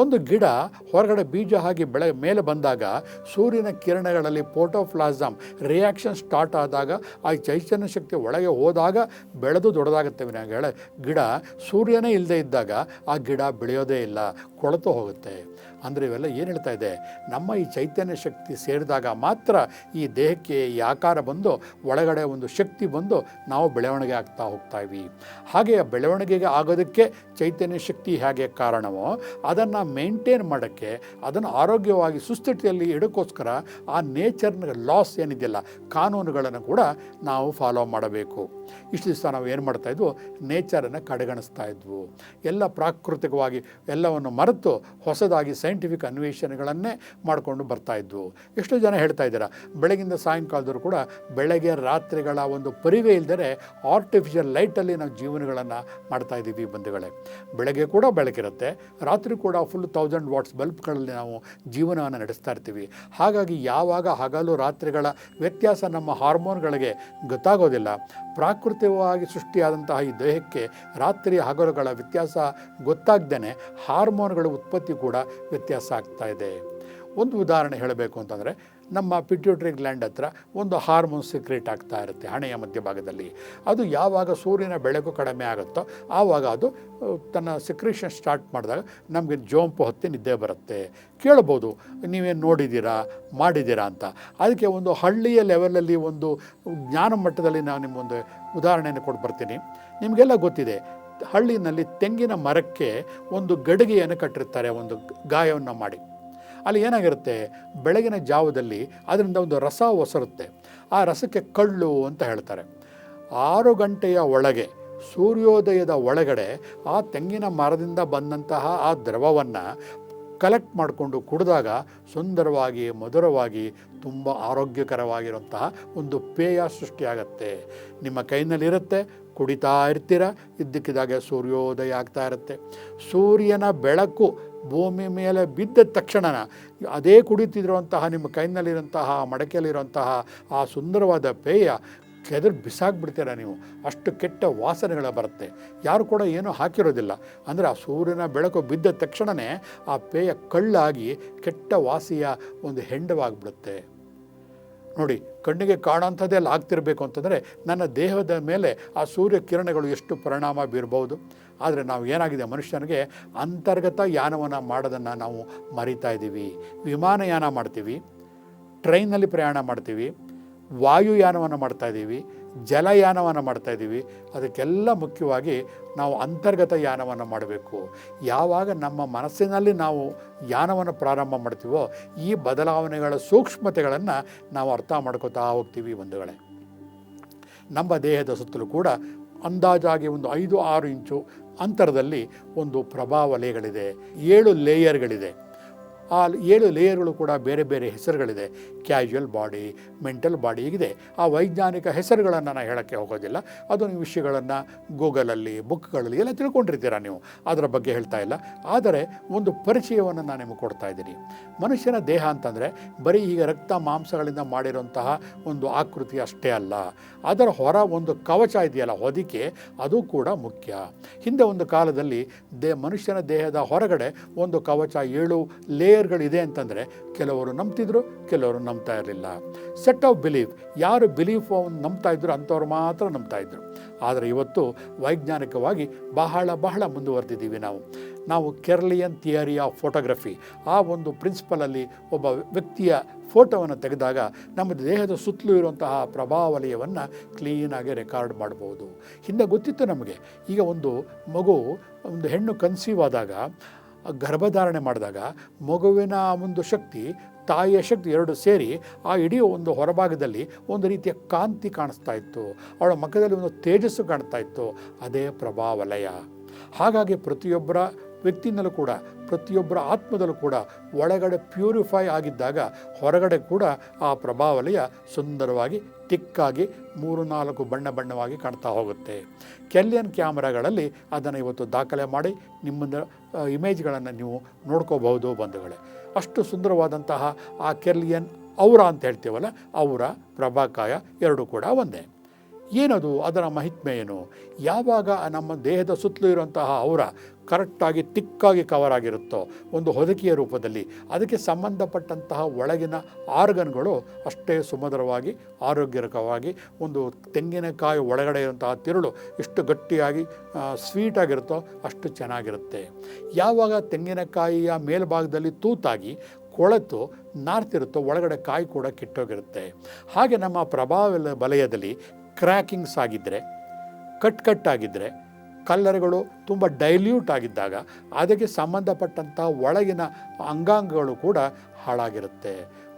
ಒಂದು ಗಿಡ ಹೊರಗಡೆ ಬೀಜ ಹಾಕಿ ಬೆಳೆ ಮೇಲೆ ಬಂದಾಗ ಸೂರ್ಯನ ಕಿರಣಗಳಲ್ಲಿ ಪೋಟೋಫ್ಲಾಸಮ್ ರಿಯಾಕ್ಷನ್ ಸ್ಟಾರ್ಟ್ ಆದಾಗ ಆ ಚೈತನ್ಯ ಶಕ್ತಿ ಒಳಗೆ ಹೋದಾಗ ಬೆಳೆದು ದೊಡ್ಡದಾಗುತ್ತೆ ಗಿಡ ಸೂರ್ಯನೇ ಇಲ್ಲದೆ ಇದ್ದಾಗ ಆ ಗಿಡ ಬೆಳೆಯೋದೇ ಇಲ್ಲ, ಕೊಳೆತು ಹೋಗುತ್ತೆ. ಅಂದರೆ ಇವೆಲ್ಲ ಏನು ಹೇಳ್ತಾ ಇದೆ? ನಮ್ಮ ಈ ಚೈತನ್ಯ ಶಕ್ತಿ ಸೇರಿದಾಗ ಮಾತ್ರ ಈ ದೇಹಕ್ಕೆ ಈ ಆಕಾರ ಬಂದು ಒಳಗಡೆ ಒಂದು ಶಕ್ತಿ ಬಂದು ನಾವು ಬೆಳವಣಿಗೆ ಆಗ್ತಾ ಹೋಗ್ತಾ ಇವಿ ಹಾಗೆ ಬೆಳವಣಿಗೆಗೆ ಆಗೋದಕ್ಕೆ ಚೈತನ್ಯ ಶಕ್ತಿ ಹೇಗೆ ಕಾರಣವೋ, ಅದನ್ನು ಮೇಂಟೈನ್ ಮಾಡೋಕ್ಕೆ, ಅದನ್ನು ಆರೋಗ್ಯವಾಗಿ ಸುಸ್ಥಿತಿಯಲ್ಲಿ ಇಡೋಕ್ಕೋಸ್ಕರ ಆ ನೇಚರ್ನ ಲಾಸ್ ಏನಿದೆಯಲ್ಲ, ಕಾನೂನುಗಳನ್ನು ಕೂಡ ನಾವು ಫಾಲೋ ಮಾಡಬೇಕು. ಇಷ್ಟು ದಿವಸ ನಾವು ಏನು ಮಾಡ್ತಾ ಇದ್ವು? ನೇಚರನ್ನು ಕಡೆಗಣಿಸ್ತಾ ಇದ್ವು. ಎಲ್ಲ ಪ್ರಾಕೃತಿಕವಾಗಿ ಎಲ್ಲವನ್ನು ಮರೆತು ಹೊಸದಾಗಿ ಸೈಂಟಿಫಿಕ್ ಅನ್ವೇಷಣೆಗಳನ್ನೇ ಮಾಡಿಕೊಂಡು ಬರ್ತಾ ಇದ್ವು. ಎಷ್ಟೋ ಜನ ಹೇಳ್ತಾ ಇದ್ದೀರಾ, ಬೆಳಗಿಂದ ಸಾಯಂಕಾಲದವರು ಕೂಡ ಬೆಳಗ್ಗೆ ರಾತ್ರಿಗಳ ಒಂದು ಪರಿವೆ ಇಲ್ಲದೆ ಆರ್ಟಿಫಿಷಿಯಲ್ ಲೈಟಲ್ಲಿ ನಾವು ಜೀವನಗಳನ್ನು ಮಾಡ್ತಾ ಇದ್ದೀವಿ ಬಂಧುಗಳೇ. ಬೆಳಗ್ಗೆ ಕೂಡ ಬೆಳಕಿರುತ್ತೆ, ರಾತ್ರಿ ಕೂಡ ಫುಲ್ ತೌಸಂಡ್ ವಾಟ್ಸ್ ಬಲ್ಬ್ಗಳಲ್ಲಿ ನಾವು ಜೀವನವನ್ನು ನಡೆಸ್ತಾ ಇರ್ತೀವಿ. ಹಾಗಾಗಿ ಯಾವಾಗ ಹಗಲು ರಾತ್ರಿಗಳ ವ್ಯತ್ಯಾಸ ನಮ್ಮ ಹಾರ್ಮೋನ್ಗಳಿಗೆ ಗೊತ್ತಾಗೋದಿಲ್ಲ, ಪ್ರಾಕೃತಿಕವಾಗಿ ಸೃಷ್ಟಿಯಾದಂತಹ ಈ ದೇಹಕ್ಕೆ ರಾತ್ರಿ ಹಗಲುಗಳ ವ್ಯತ್ಯಾಸ ಗೊತ್ತಾಗ್ದೇ ಹಾರ್ಮೋನ್ಗಳ ಉತ್ಪತ್ತಿ ಕೂಡ ವ್ಯತ್ಯಾಸ ಆಗ್ತಾ ಇದೆ. ಒಂದು ಉದಾಹರಣೆ ಹೇಳಬೇಕು ಅಂತಂದರೆ, ನಮ್ಮ ಪಿಟ್ಯೂಟ್ರಿ ಗ್ಲ್ಯಾಂಡ್ ಹತ್ರ ಒಂದು ಹಾರ್ಮೋನ್ ಸಿಕ್ರೇಟ್ ಆಗ್ತಾ ಇರುತ್ತೆ ಹಣೆಯ ಮಧ್ಯಭಾಗದಲ್ಲಿ. ಅದು ಯಾವಾಗ ಸೂರ್ಯನ ಬೆಳಕು ಕಡಿಮೆ ಆಗುತ್ತೋ, ಆವಾಗ ಅದು ತನ್ನ ಸಿಕ್ರೇಷನ್ ಸ್ಟಾರ್ಟ್ ಮಾಡಿದಾಗ ನಮಗೆ ಜೋಂಪು ಹೊತ್ತಿ ನಿದ್ದೆ ಬರುತ್ತೆ. ಕೇಳ್ಬೋದು, ನೀವೇನು ನೋಡಿದ್ದೀರಾ ಮಾಡಿದ್ದೀರಾ ಅಂತ. ಅದಕ್ಕೆ ಒಂದು ಹಳ್ಳಿಯ ಲೆವೆಲಲ್ಲಿ ಒಂದು ಜ್ಞಾನ ಮಟ್ಟದಲ್ಲಿ ನಾನು ನಿಮಗೊಂದು ಉದಾಹರಣೆಯನ್ನು ಕೊಟ್ಟು ಬರ್ತೀನಿ. ನಿಮಗೆಲ್ಲ ಗೊತ್ತಿದೆ ಹಳ್ಳಿನಲ್ಲಿ ತೆಂಗಿನ ಮರಕ್ಕೆ ಒಂದು ಗಡಿಗೆಯನ್ನು ಕಟ್ಟಿರ್ತಾರೆ, ಒಂದು ಗಾಯವನ್ನು ಮಾಡಿ. ಅಲ್ಲಿ ಏನಾಗಿರುತ್ತೆ? ಬೆಳಗಿನ ಜಾವದಲ್ಲಿ ಅದರಿಂದ ಒಂದು ರಸ ಒಸರುತ್ತೆ. ಆ ರಸಕ್ಕೆ ಕಳ್ಳು ಅಂತ ಹೇಳ್ತಾರೆ. ಆರು ಗಂಟೆಯ ಒಳಗೆ, ಸೂರ್ಯೋದಯದ ಒಳಗಡೆ ಆ ತೆಂಗಿನ ಮರದಿಂದ ಬಂದಂತಹ ಆ ದ್ರವವನ್ನು ಕಲೆಕ್ಟ್ ಮಾಡಿಕೊಂಡು ಕುಡಿದಾಗ ಸುಂದರವಾಗಿ, ಮಧುರವಾಗಿ, ತುಂಬ ಆರೋಗ್ಯಕರವಾಗಿರುವಂತಹ ಒಂದು ಪೇಯ ಸೃಷ್ಟಿಯಾಗತ್ತೆ. ನಿಮ್ಮ ಕೈನಲ್ಲಿರುತ್ತೆ ಕುಡಿತಾ ಇರ್ತೀರ ಇದ್ದಕ್ಕಿದ್ದಾಗೆ ಸೂರ್ಯೋದಯ ಆಗ್ತಾ ಇರುತ್ತೆ ಸೂರ್ಯನ ಬೆಳಕು ಭೂಮಿ ಮೇಲೆ ಬಿದ್ದ ತಕ್ಷಣ ಅದೇ ಕುಡಿತಿರುವಂತಹ ನಿಮ್ಮ ಕೈನಲ್ಲಿರುವಂತಹ, ಮಡಕೆಯಲ್ಲಿರುವಂತಹ ಆ ಸುಂದರವಾದ ಪೇಯ ಕೆದರು ಬಿಸಾಕ್ಬಿಡ್ತೀರ ನೀವು. ಅಷ್ಟು ಕೆಟ್ಟ ವಾಸನೆಗಳ ಬರುತ್ತೆ. ಯಾರು ಕೂಡ ಏನೂ ಹಾಕಿರೋದಿಲ್ಲ. ಅಂದರೆ ಆ ಸೂರ್ಯನ ಬೆಳಕು ಬಿದ್ದ ತಕ್ಷಣವೇ ಆ ಪೇಯ ಕಳ್ಳಾಗಿ ಕೆಟ್ಟ ವಾಸಿಯ ಒಂದು ಹೆಂಡವಾಗಿಬಿಡುತ್ತೆ. ನೋಡಿ, ಕಣ್ಣಿಗೆ ಕಾಣೋಂಥದ್ದೆಲ್ಲ ಆಗ್ತಿರಬೇಕು ಅಂತಂದರೆ ನನ್ನ ದೇಹದ ಮೇಲೆ ಆ ಸೂರ್ಯ ಕಿರಣಗಳು ಎಷ್ಟು ಪರಿಣಾಮ ಬೀರ್ಬೋದು. ಆದರೆ ನಾವು ಏನಾಗಿದೆ ಮನುಷ್ಯನಿಗೆ ಅಂತರ್ಗತ ಯಾನವನ್ನು ಮಾಡೋದನ್ನು ನಾವು ಮರಿತಾ ಇದ್ದೀವಿ. ವಿಮಾನಯಾನ ಮಾಡ್ತೀವಿ. ಟ್ರೈನಲ್ಲಿ ಪ್ರಯಾಣ ಮಾಡ್ತೀವಿ. ವಾಯುಯಾನವನ್ನು ಮಾಡ್ತಾ ಇದ್ದೀವಿ. ಜಲಯಾನವನ್ನು ಮಾಡ್ತಾ ಇದ್ದೀವಿ. ಅದಕ್ಕೆಲ್ಲ ಮುಖ್ಯವಾಗಿ ನಾವು ಅಂತರ್ಗತ ಯಾನವನ್ನು ಮಾಡಬೇಕು. ಯಾವಾಗ ನಮ್ಮ ಮನಸ್ಸಿನಲ್ಲಿ ನಾವು ಯಾನವನ್ನು ಪ್ರಾರಂಭ ಮಾಡ್ತೀವೋ ಈ ಬದಲಾವಣೆಗಳ ಸೂಕ್ಷ್ಮತೆಗಳನ್ನು ನಾವು ಅರ್ಥ ಮಾಡ್ಕೋತಾ ಹೋಗ್ತೀವಿ ಬಂಧುಗಳೇ. ನಮ್ಮ ದೇಹದ ಸುತ್ತಲೂ ಕೂಡ ಅಂದಾಜಾಗಿ ಒಂದು ಐದು ಆರು ಇಂಚು ಅಂತರದಲ್ಲಿ ಒಂದು ಪ್ರಭಾವ ಪ್ರಭಾವಲಯಗಳಿದೆ ಏಳು ಲೇಯರ್ಗಳಿದೆ ಆ ಏಳು ಲೇಯರ್ಗಳು ಕೂಡ ಬೇರೆ ಬೇರೆ ಹೆಸರುಗಳಿದೆ. ಕ್ಯಾಶುವಲ್ ಬಾಡಿ, ಮೆಂಟಲ್ ಬಾಡಿ ಹೀಗಿದೆ. ಆ ವೈಜ್ಞಾನಿಕ ಹೆಸರುಗಳನ್ನು ನಾನು ಹೇಳೋಕ್ಕೆ ಹೋಗೋದಿಲ್ಲ. ಅದು ನೀವು ವಿಷಯಗಳನ್ನು ಗೂಗಲಲ್ಲಿ, ಬುಕ್ಗಳಲ್ಲಿ ಎಲ್ಲ ತಿಳ್ಕೊಂಡಿರ್ತೀರ ನೀವು. ಅದರ ಬಗ್ಗೆ ಹೇಳ್ತಾ ಇಲ್ಲ. ಆದರೆ ಒಂದು ಪರಿಚಯವನ್ನು ನಾನು ನಿಮಗೆ ಕೊಡ್ತಾ ಇದ್ದೀನಿ. ಮನುಷ್ಯನ ದೇಹ ಅಂತಂದರೆ ಬರೀ ಈಗ ರಕ್ತ ಮಾಂಸಗಳಿಂದ ಮಾಡಿರುವಂತಹ ಒಂದು ಆಕೃತಿ ಅಷ್ಟೇ ಅಲ್ಲ. ಅದರ ಹೊರ ಒಂದು ಕವಚ ಇದೆಯಲ್ಲ, ಹೊದಿಕೆ, ಅದು ಕೂಡ ಮುಖ್ಯ. ಹಿಂದೆ ಒಂದು ಕಾಲದಲ್ಲಿ ದೇ ಮನುಷ್ಯನ ದೇಹದ ಹೊರಗಡೆ ಒಂದು ಕವಚ ಏಳು ಲೇಯರ್ಗಳಿದೆ ಅಂತಂದರೆ ಕೆಲವರು ನಂಬ್ತಿದ್ರು, ಕೆಲವರು ನಂಬ್ತಾ ಇರಲಿಲ್ಲ. ಸೆಟ್ ಆಫ್ ಬಿಲೀಫ್ ಯಾರು ಬಿಲೀಫ್ ನಂಬ್ತಾ ಇದ್ರು ಅಂಥವ್ರು ಮಾತ್ರ ನಂಬ್ತಾ ಇದ್ರು. ಆದರೆ ಇವತ್ತು ವೈಜ್ಞಾನಿಕವಾಗಿ ಬಹಳ ಬಹಳ ಮುಂದುವರೆದಿದ್ದೀವಿ ನಾವು. ನಾವು ಕೆರ್ಲಿಯನ್ ಥಿಯರಿ ಆಫ್ ಫೋಟೋಗ್ರಫಿ ಆ ಒಂದು ಪ್ರಿನ್ಸಿಪಲಲ್ಲಿ ಒಬ್ಬ ವ್ಯಕ್ತಿಯ ಫೋಟೋವನ್ನು ತೆಗೆದಾಗ ನಮ್ಮ ದೇಹದ ಸುತ್ತಲೂ ಇರುವಂತಹ ಪ್ರಭಾವಲಯವನ್ನು ಕ್ಲೀನಾಗಿ ರೆಕಾರ್ಡ್ ಮಾಡ್ಬೋದು. ಹಿಂದೆ ಗೊತ್ತಿತ್ತು ನಮಗೆ, ಈಗ ಒಂದು ಮಗು, ಒಂದು ಹೆಣ್ಣು ಕನ್ಸೀವ್ ಆದಾಗ ಗರ್ಭಧಾರಣೆ ಮಾಡಿದಾಗ ಮಗುವಿನ ಒಂದು ಶಕ್ತಿ, ತಾಯಿಯ ಶಕ್ತಿ ಎರಡು ಸೇರಿ ಆ ಇಡೀ ಒಂದು ಹೊರಭಾಗದಲ್ಲಿ ಒಂದು ರೀತಿಯ ಕಾಂತಿ ಕಾಣಿಸ್ತಾ ಇತ್ತು. ಅವಳ ಮಕ್ಕದಲ್ಲಿ ಒಂದು ತೇಜಸ್ಸು ಕಾಣ್ತಾ ಇತ್ತು. ಅದೇ ಪ್ರಭಾವಲಯ. ಹಾಗಾಗಿ ಪ್ರತಿಯೊಬ್ಬರ ವ್ಯಕ್ತಿಯಿಂದಲೂ ಕೂಡ, ಪ್ರತಿಯೊಬ್ಬರ ಆತ್ಮದಲ್ಲೂ ಕೂಡ ಒಳಗಡೆ ಪ್ಯೂರಿಫೈ ಆಗಿದ್ದಾಗ ಹೊರಗಡೆ ಕೂಡ ಆ ಪ್ರಭಾವಲಯ ಸುಂದರವಾಗಿ, ತಿಕ್ಕಾಗಿ ಮೂರು ನಾಲ್ಕು ಬಣ್ಣ ಬಣ್ಣವಾಗಿ ಕಾಣ್ತಾ ಹೋಗುತ್ತೆ. ಕೆಲಿಯನ್ ಕ್ಯಾಮ್ರಾಗಳಲ್ಲಿ ಅದನ್ನು ಇವತ್ತು ದಾಖಲೆ ಮಾಡಿ ನಿಮ್ಮನ್ನು ಇಮೇಜ್ಗಳನ್ನು ನೀವು ನೋಡ್ಕೋಬಹುದು ಬಂಧುಗಳೇ. ಅಷ್ಟು ಸುಂದರವಾದಂತಹ ಆ ಕೆಲ್ಯನ್ ಔರ ಅಂತ ಹೇಳ್ತೀವಲ್ಲ, ಔರ, ಪ್ರಭಾಕಾಯ ಎರಡೂ ಕೂಡ ಒಂದೇ. ಏನದು ಅದರ ಮಹಿತ್ಮೆ ಏನು? ಯಾವಾಗ ನಮ್ಮ ದೇಹದ ಸುತ್ತಲೂ ಇರುವಂತಹ ಅವರ ಕರೆಕ್ಟಾಗಿ ತಿಕ್ಕಾಗಿ ಕವರ್ ಆಗಿರುತ್ತೋ, ಒಂದು ಹೊದಕಿಯ ರೂಪದಲ್ಲಿ, ಅದಕ್ಕೆ ಸಂಬಂಧಪಟ್ಟಂತಹ ಒಳಗಿನ ಆರ್ಗನ್ಗಳು ಅಷ್ಟೇ ಸುಮಧುರವಾಗಿ, ಆರೋಗ್ಯಕರವಾಗಿ, ಒಂದು ತೆಂಗಿನಕಾಯಿ ಒಳಗಡೆ ಇರುವಂತಹ ತಿರುಳು ಎಷ್ಟು ಗಟ್ಟಿಯಾಗಿ ಸ್ವೀಟಾಗಿರುತ್ತೋ ಅಷ್ಟು ಚೆನ್ನಾಗಿರುತ್ತೆ. ಯಾವಾಗ ತೆಂಗಿನಕಾಯಿಯ ಮೇಲ್ಭಾಗದಲ್ಲಿ ತೂತಾಗಿ ಕೊಳೆತು, ನಾರ್ತಿರುತ್ತೋ, ಒಳಗಡೆ ಕಾಯಿ ಕೂಡ ಕೆಟ್ಟೋಗಿರುತ್ತೆ. ಹಾಗೆ ನಮ್ಮ ಪ್ರಭಾವ ವಲಯದಲ್ಲಿ ಕ್ರ್ಯಾಕಿಂಗ್ಸ್ ಆಗಿದ್ದರೆ ಕಟ್ ಕಟ್ ಆಗಿದ್ದರೆ ಕಲ್ಲರ್ಗಳು ತುಂಬ ಡೈಲ್ಯೂಟ್ ಆಗಿದ್ದಾಗ ಅದಕ್ಕೆ ಸಂಬಂಧಪಟ್ಟಂಥ ಒಳಗಿನ ಅಂಗಾಂಗಗಳು ಕೂಡ ಹಾಳಾಗಿರುತ್ತೆ.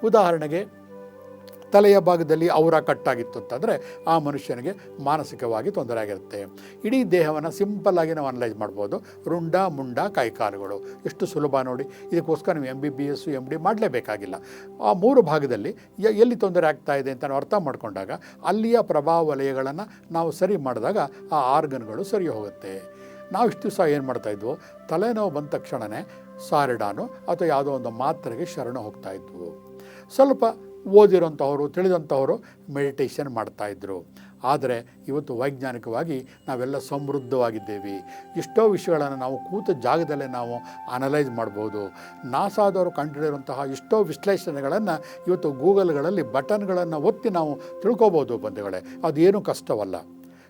ಉದಾಹರಣೆಗೆ ತಲೆಯ ಭಾಗದಲ್ಲಿ ಅವರ ಕಟ್ಟಾಗಿತ್ತು ಅಂತಂದರೆ ಆ ಮನುಷ್ಯನಿಗೆ ಮಾನಸಿಕವಾಗಿ ತೊಂದರೆ ಆಗಿರುತ್ತೆ. ಇಡೀ ದೇಹವನ್ನು ಸಿಂಪಲ್ಲಾಗಿ ನಾವು ಅನಲೈಸ್ ಮಾಡ್ಬೋದು. ರುಂಡ, ಮುಂಡ ಕೈಕಾಲುಗಳು ಎಷ್ಟು ಸುಲಭ ನೋಡಿ. ಇದಕ್ಕೋಸ್ಕರ ನೀವು M B B S M D ಮಾಡಲೇಬೇಕಾಗಿಲ್ಲ. ಆ ಮೂರು ಭಾಗದಲ್ಲಿ ಎಲ್ಲಿ ತೊಂದರೆ ಆಗ್ತಾ ಇದೆ ಅಂತ ನಾವು ಅರ್ಥ ಮಾಡಿಕೊಂಡಾಗ ಅಲ್ಲಿಯ ಪ್ರಭಾವ ವಲಯಗಳನ್ನು ನಾವು ಸರಿ ಮಾಡಿದಾಗ ಆ ಆರ್ಗನ್ಗಳು ಸರಿ ಹೋಗುತ್ತೆ. ನಾವು ಇಷ್ಟು ದಿವಸ ಏನು ಮಾಡ್ತಾಯಿದ್ವು ತಲೆನೋವು ಬಂದ ತಕ್ಷಣವೇ ಸಾರಿಡಾನು ಅಥವಾ ಯಾವುದೋ ಒಂದು ಮಾತ್ರೆಗೆ ಶರಣ ಹೋಗ್ತಾ ಇದ್ವು. ಸ್ವಲ್ಪ ಓದಿರೋಂಥವರು ತಿಳಿದಂಥವರು ಮೆಡಿಟೇಷನ್ ಮಾಡ್ತಾಯಿದ್ರು ಆದರೆ ಇವತ್ತು ವೈಜ್ಞಾನಿಕವಾಗಿ ನಾವೆಲ್ಲ ಸಮೃದ್ಧವಾಗಿದ್ದೇವೆ. ಎಷ್ಟೋ ವಿಷಯಗಳನ್ನು ನಾವು ಕೂತ ಜಾಗದಲ್ಲೇ ನಾವು ಅನಲೈಸ್ ಮಾಡ್ಬೋದು. ನಾಸಾದವರು ಕಂಡುಹಿಡಿರುವಂತಹ ಎಷ್ಟೋ ವಿಶ್ಲೇಷಣೆಗಳನ್ನು ಇವತ್ತು ಗೂಗಲ್ಗಳಲ್ಲಿ ಬಟನ್ಗಳನ್ನು ಒತ್ತಿ ನಾವು ತಿಳ್ಕೊಬೋದು ಬಂಧುಗಳೇ. ಅದೇನು ಕಷ್ಟವಲ್ಲ.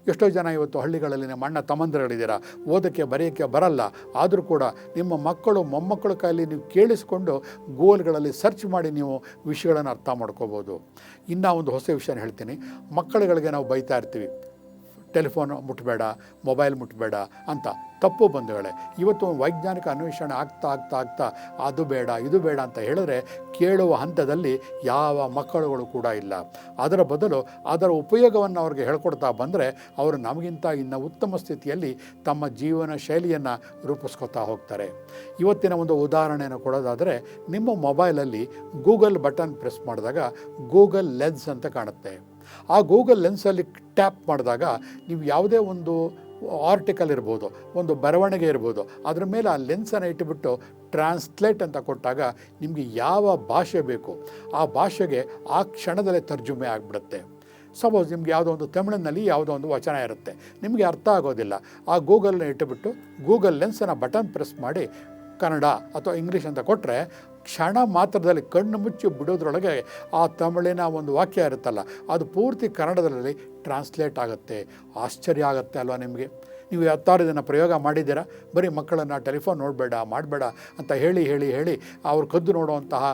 ಎಷ್ಟೋ ಜನ ಇವತ್ತು ಹಳ್ಳಿಗಳಲ್ಲಿ ನಿಮ್ಮ ಅಣ್ಣ ತಮ್ಮಂದಿರುಗಳಿದ್ದೀರಾ? ಓದೋಕ್ಕೆ, ಬರೆಯೋಕ್ಕೆ ಬರಲ್ಲ. ಆದರೂ ಕೂಡ ನಿಮ್ಮ ಮಕ್ಕಳು, ಮೊಮ್ಮಕ್ಕಳ ಕೈಯಲ್ಲಿ ನೀವು ಕೇಳಿಸಿಕೊಂಡು ಗೂಗಲ್ಗಳಲ್ಲಿ ಸರ್ಚ್ ಮಾಡಿ ನೀವು ವಿಷಯಗಳನ್ನು ಅರ್ಥ ಮಾಡ್ಕೋಬೋದು. ಇನ್ನೂ ಒಂದು ಹೊಸ ವಿಷಯನ ಹೇಳ್ತೀನಿ. ಮಕ್ಕಳುಗಳಿಗೆ ನಾವು ಬೈತಾ ಇರ್ತೀವಿ. ಟೆಲಿಫೋನ್ ಮುಟ್ಟಬೇಡ ಮೊಬೈಲ್ ಮುಟ್ಟಬೇಡ ಅಂತ ತಪ್ಪು ಬಂಧುಗಳೇ. ಇವತ್ತು ವೈಜ್ಞಾನಿಕ ಅನ್ವೇಷಣೆ ಆಗ್ತಾ ಆಗ್ತಾ ಆಗ್ತಾ ಅದು ಬೇಡ, ಇದು ಬೇಡ ಅಂತ ಹೇಳಿದ್ರೆ ಕೇಳುವ ಹಂತದಲ್ಲಿ ಯಾವ ಮಕ್ಕಳುಗಳು ಕೂಡ ಇಲ್ಲ. ಅದರ ಬದಲು ಅದರ ಉಪಯೋಗವನ್ನು ಅವ್ರಿಗೆ ಹೇಳ್ಕೊಡ್ತಾ ಬಂದರೆ ಅವರು ನಮಗಿಂತ ಇನ್ನು ಉತ್ತಮ ಸ್ಥಿತಿಯಲ್ಲಿ ತಮ್ಮ ಜೀವನ ಶೈಲಿಯನ್ನು ರೂಪಿಸ್ಕೊತಾ ಹೋಗ್ತಾರೆ. ಇವತ್ತಿನ ಒಂದು ಉದಾಹರಣೆಯನ್ನು ಕೊಡೋದಾದರೆ ನಿಮ್ಮ ಮೊಬೈಲಲ್ಲಿ ಗೂಗಲ್ ಬಟನ್ ಪ್ರೆಸ್ ಮಾಡಿದಾಗ ಗೂಗಲ್ ಲೆನ್ಸ್ ಅಂತ ಕಾಣುತ್ತೆ. ಆ ಗೂಗಲ್ ಲೆನ್ಸಲ್ಲಿ ಟ್ಯಾಪ್ ಮಾಡಿದಾಗ ನೀವು ಯಾವುದೇ ಒಂದು ಆರ್ಟಿಕಲ್ ಇರ್ಬೋದು, ಒಂದು ಬರವಣಿಗೆ ಇರ್ಬೋದು, ಅದ್ರ ಮೇಲೆ ಆ ಲೆನ್ಸನ್ನು ಇಟ್ಟುಬಿಟ್ಟು ಟ್ರಾನ್ಸ್ಲೇಟ್ ಅಂತ ಕೊಟ್ಟಾಗ ನಿಮಗೆ ಯಾವ ಭಾಷೆ ಬೇಕು, ಆ ಭಾಷೆಗೆ ಆ ಕ್ಷಣದಲ್ಲೇ ತರ್ಜುಮೆ ಆಗಿಬಿಡುತ್ತೆ. ಸಪೋಸ್ ನಿಮ್ಗೆ ಯಾವುದೋ ಒಂದು ತಮಿಳಿನಲ್ಲಿ ಯಾವುದೋ ಒಂದು ವಚನ ಇರುತ್ತೆ, ನಿಮಗೆ ಅರ್ಥ ಆಗೋದಿಲ್ಲ, ಆ ಗೂಗಲ್ನ ಇಟ್ಟುಬಿಟ್ಟು ಗೂಗಲ್ ಲೆನ್ಸನ್ನು ಬಟನ್ ಪ್ರೆಸ್ ಮಾಡಿ ಕನ್ನಡ ಅಥವಾ ಇಂಗ್ಲೀಷ್ ಅಂತ ಕೊಟ್ಟರೆ ಕ್ಷಣ ಮಾತ್ರದಲ್ಲಿ ಕಣ್ಣು ಮುಚ್ಚಿ ಬಿಡೋದ್ರೊಳಗೆ ಆ ತಮಿಳಿನ ಒಂದು ವಾಕ್ಯ ಇರುತ್ತಲ್ಲ, ಅದು ಪೂರ್ತಿ ಕನ್ನಡದಲ್ಲಿ ಟ್ರಾನ್ಸ್ಲೇಟ್ ಆಗುತ್ತೆ. ಆಶ್ಚರ್ಯ ಆಗುತ್ತೆ ಅಲ್ವಾ ನಿಮಗೆ? ನೀವು ಹತ್ತಾರು ದಿನ ಪ್ರಯೋಗ ಮಾಡಿದ್ದೀರಾ? ಬರೀ ಮಕ್ಕಳನ್ನು ಟೆಲಿಫೋನ್ ನೋಡಬೇಡ, ಮಾಡಬೇಡ ಅಂತ ಹೇಳಿ ಹೇಳಿ ಹೇಳಿ ಅವ್ರು ಕದ್ದು ನೋಡುವಂತಹ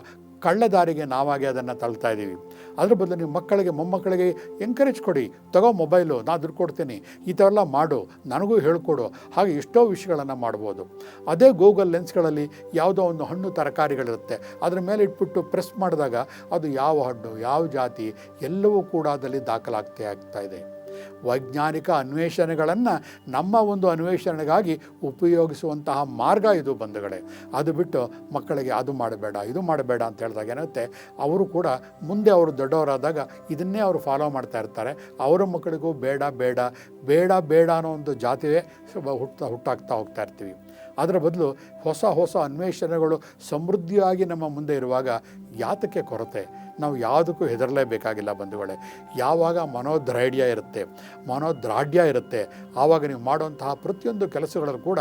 ಕಳ್ಳದಾರಿಗೆ ನಾವಾಗೆ ಅದನ್ನು ತಳ್ತಾ ಇದ್ದೀವಿ ಅದ್ರ ಬದಲು ನೀವು ಮಕ್ಕಳಿಗೆ, ಮೊಮ್ಮಕ್ಕಳಿಗೆ ಎಂಕರೇಜ್ ಕೊಡಿ. ತಗೋ ಮೊಬೈಲು ನಾ ದುಡ್ಡು ಕೊಡ್ತೀನಿ. ಈ ಥರ ಎಲ್ಲ ಮಾಡು. ನನಗೂ ಹೇಳ್ಕೊಡು. ಹಾಗೆ ಎಷ್ಟೋ ವಿಷಯಗಳನ್ನು ಮಾಡ್ಬೋದು. ಅದೇ ಗೂಗಲ್ ಲೆನ್ಸ್ಗಳಲ್ಲಿ ಯಾವುದೋ ಒಂದು ಹಣ್ಣು ತರಕಾರಿಗಳಿರುತ್ತೆ. ಅದರ ಮೇಲೆ ಇಟ್ಬಿಟ್ಟು ಪ್ರೆಸ್ ಮಾಡಿದಾಗ ಅದು ಯಾವ ಹಣ್ಣು, ಯಾವ ಜಾತಿ, ಎಲ್ಲವೂ ಕೂಡ ಅದರಲ್ಲಿ ದಾಖಲಾಗ್ತೇ ಆಗ್ತಾ ಇದೆ. ವೈಜ್ಞಾನಿಕ ಅನ್ವೇಷಣೆಗಳನ್ನು ನಮ್ಮ ಒಂದು ಅನ್ವೇಷಣೆಗಾಗಿ ಉಪಯೋಗಿಸುವಂತಹ ಮಾರ್ಗ ಇದು ಬಂಧುಗಳೇ. ಅದು ಬಿಟ್ಟು ಮಕ್ಕಳಿಗೆ ಅದು ಮಾಡಬೇಡ, ಇದು ಮಾಡಬೇಡ ಅಂತ ಹೇಳಿದಾಗ ಏನಾಗುತ್ತೆ, ಅವರು ಕೂಡ ಮುಂದೆ ಅವರು ದೊಡ್ಡವರಾದಾಗ ಇದನ್ನೇ ಅವರು ಫಾಲೋ ಮಾಡ್ತಾ ಇರ್ತಾರೆ. ಅವರ ಮಕ್ಕಳಿಗೂ ಬೇಡ ಬೇಡ ಬೇಡ ಬೇಡ ಅನ್ನೋ ಒಂದು ಜಾತಿಯೇ ಹುಟ್ತಾ, ಹುಟ್ಟಾಗ್ತಾ ಹೋಗ್ತಾ ಇರ್ತೀವಿ. ಅದರ ಬದಲು ಹೊಸ ಹೊಸ ಅನ್ವೇಷಣೆಗಳು ಸಮೃದ್ಧಿಯಾಗಿ ನಮ್ಮ ಮುಂದೆ ಇರುವಾಗ ಯಾತಕ್ಕೆ ಕೊರತೆ? ನಾವು ಯಾವುದಕ್ಕೂ ಹೆದರಲೇಬೇಕಾಗಿಲ್ಲ ಬಂಧುಗಳೇ. ಯಾವಾಗ ಮನೋಧೈರ್ಯ ಇರುತ್ತೆ ಮನೋದ್ರಾಢ್ಯ ಇರುತ್ತೆ, ಆವಾಗ ನೀವು ಮಾಡುವಂತಹ ಪ್ರತಿಯೊಂದು ಕೆಲಸಗಳಲ್ಲೂ ಕೂಡ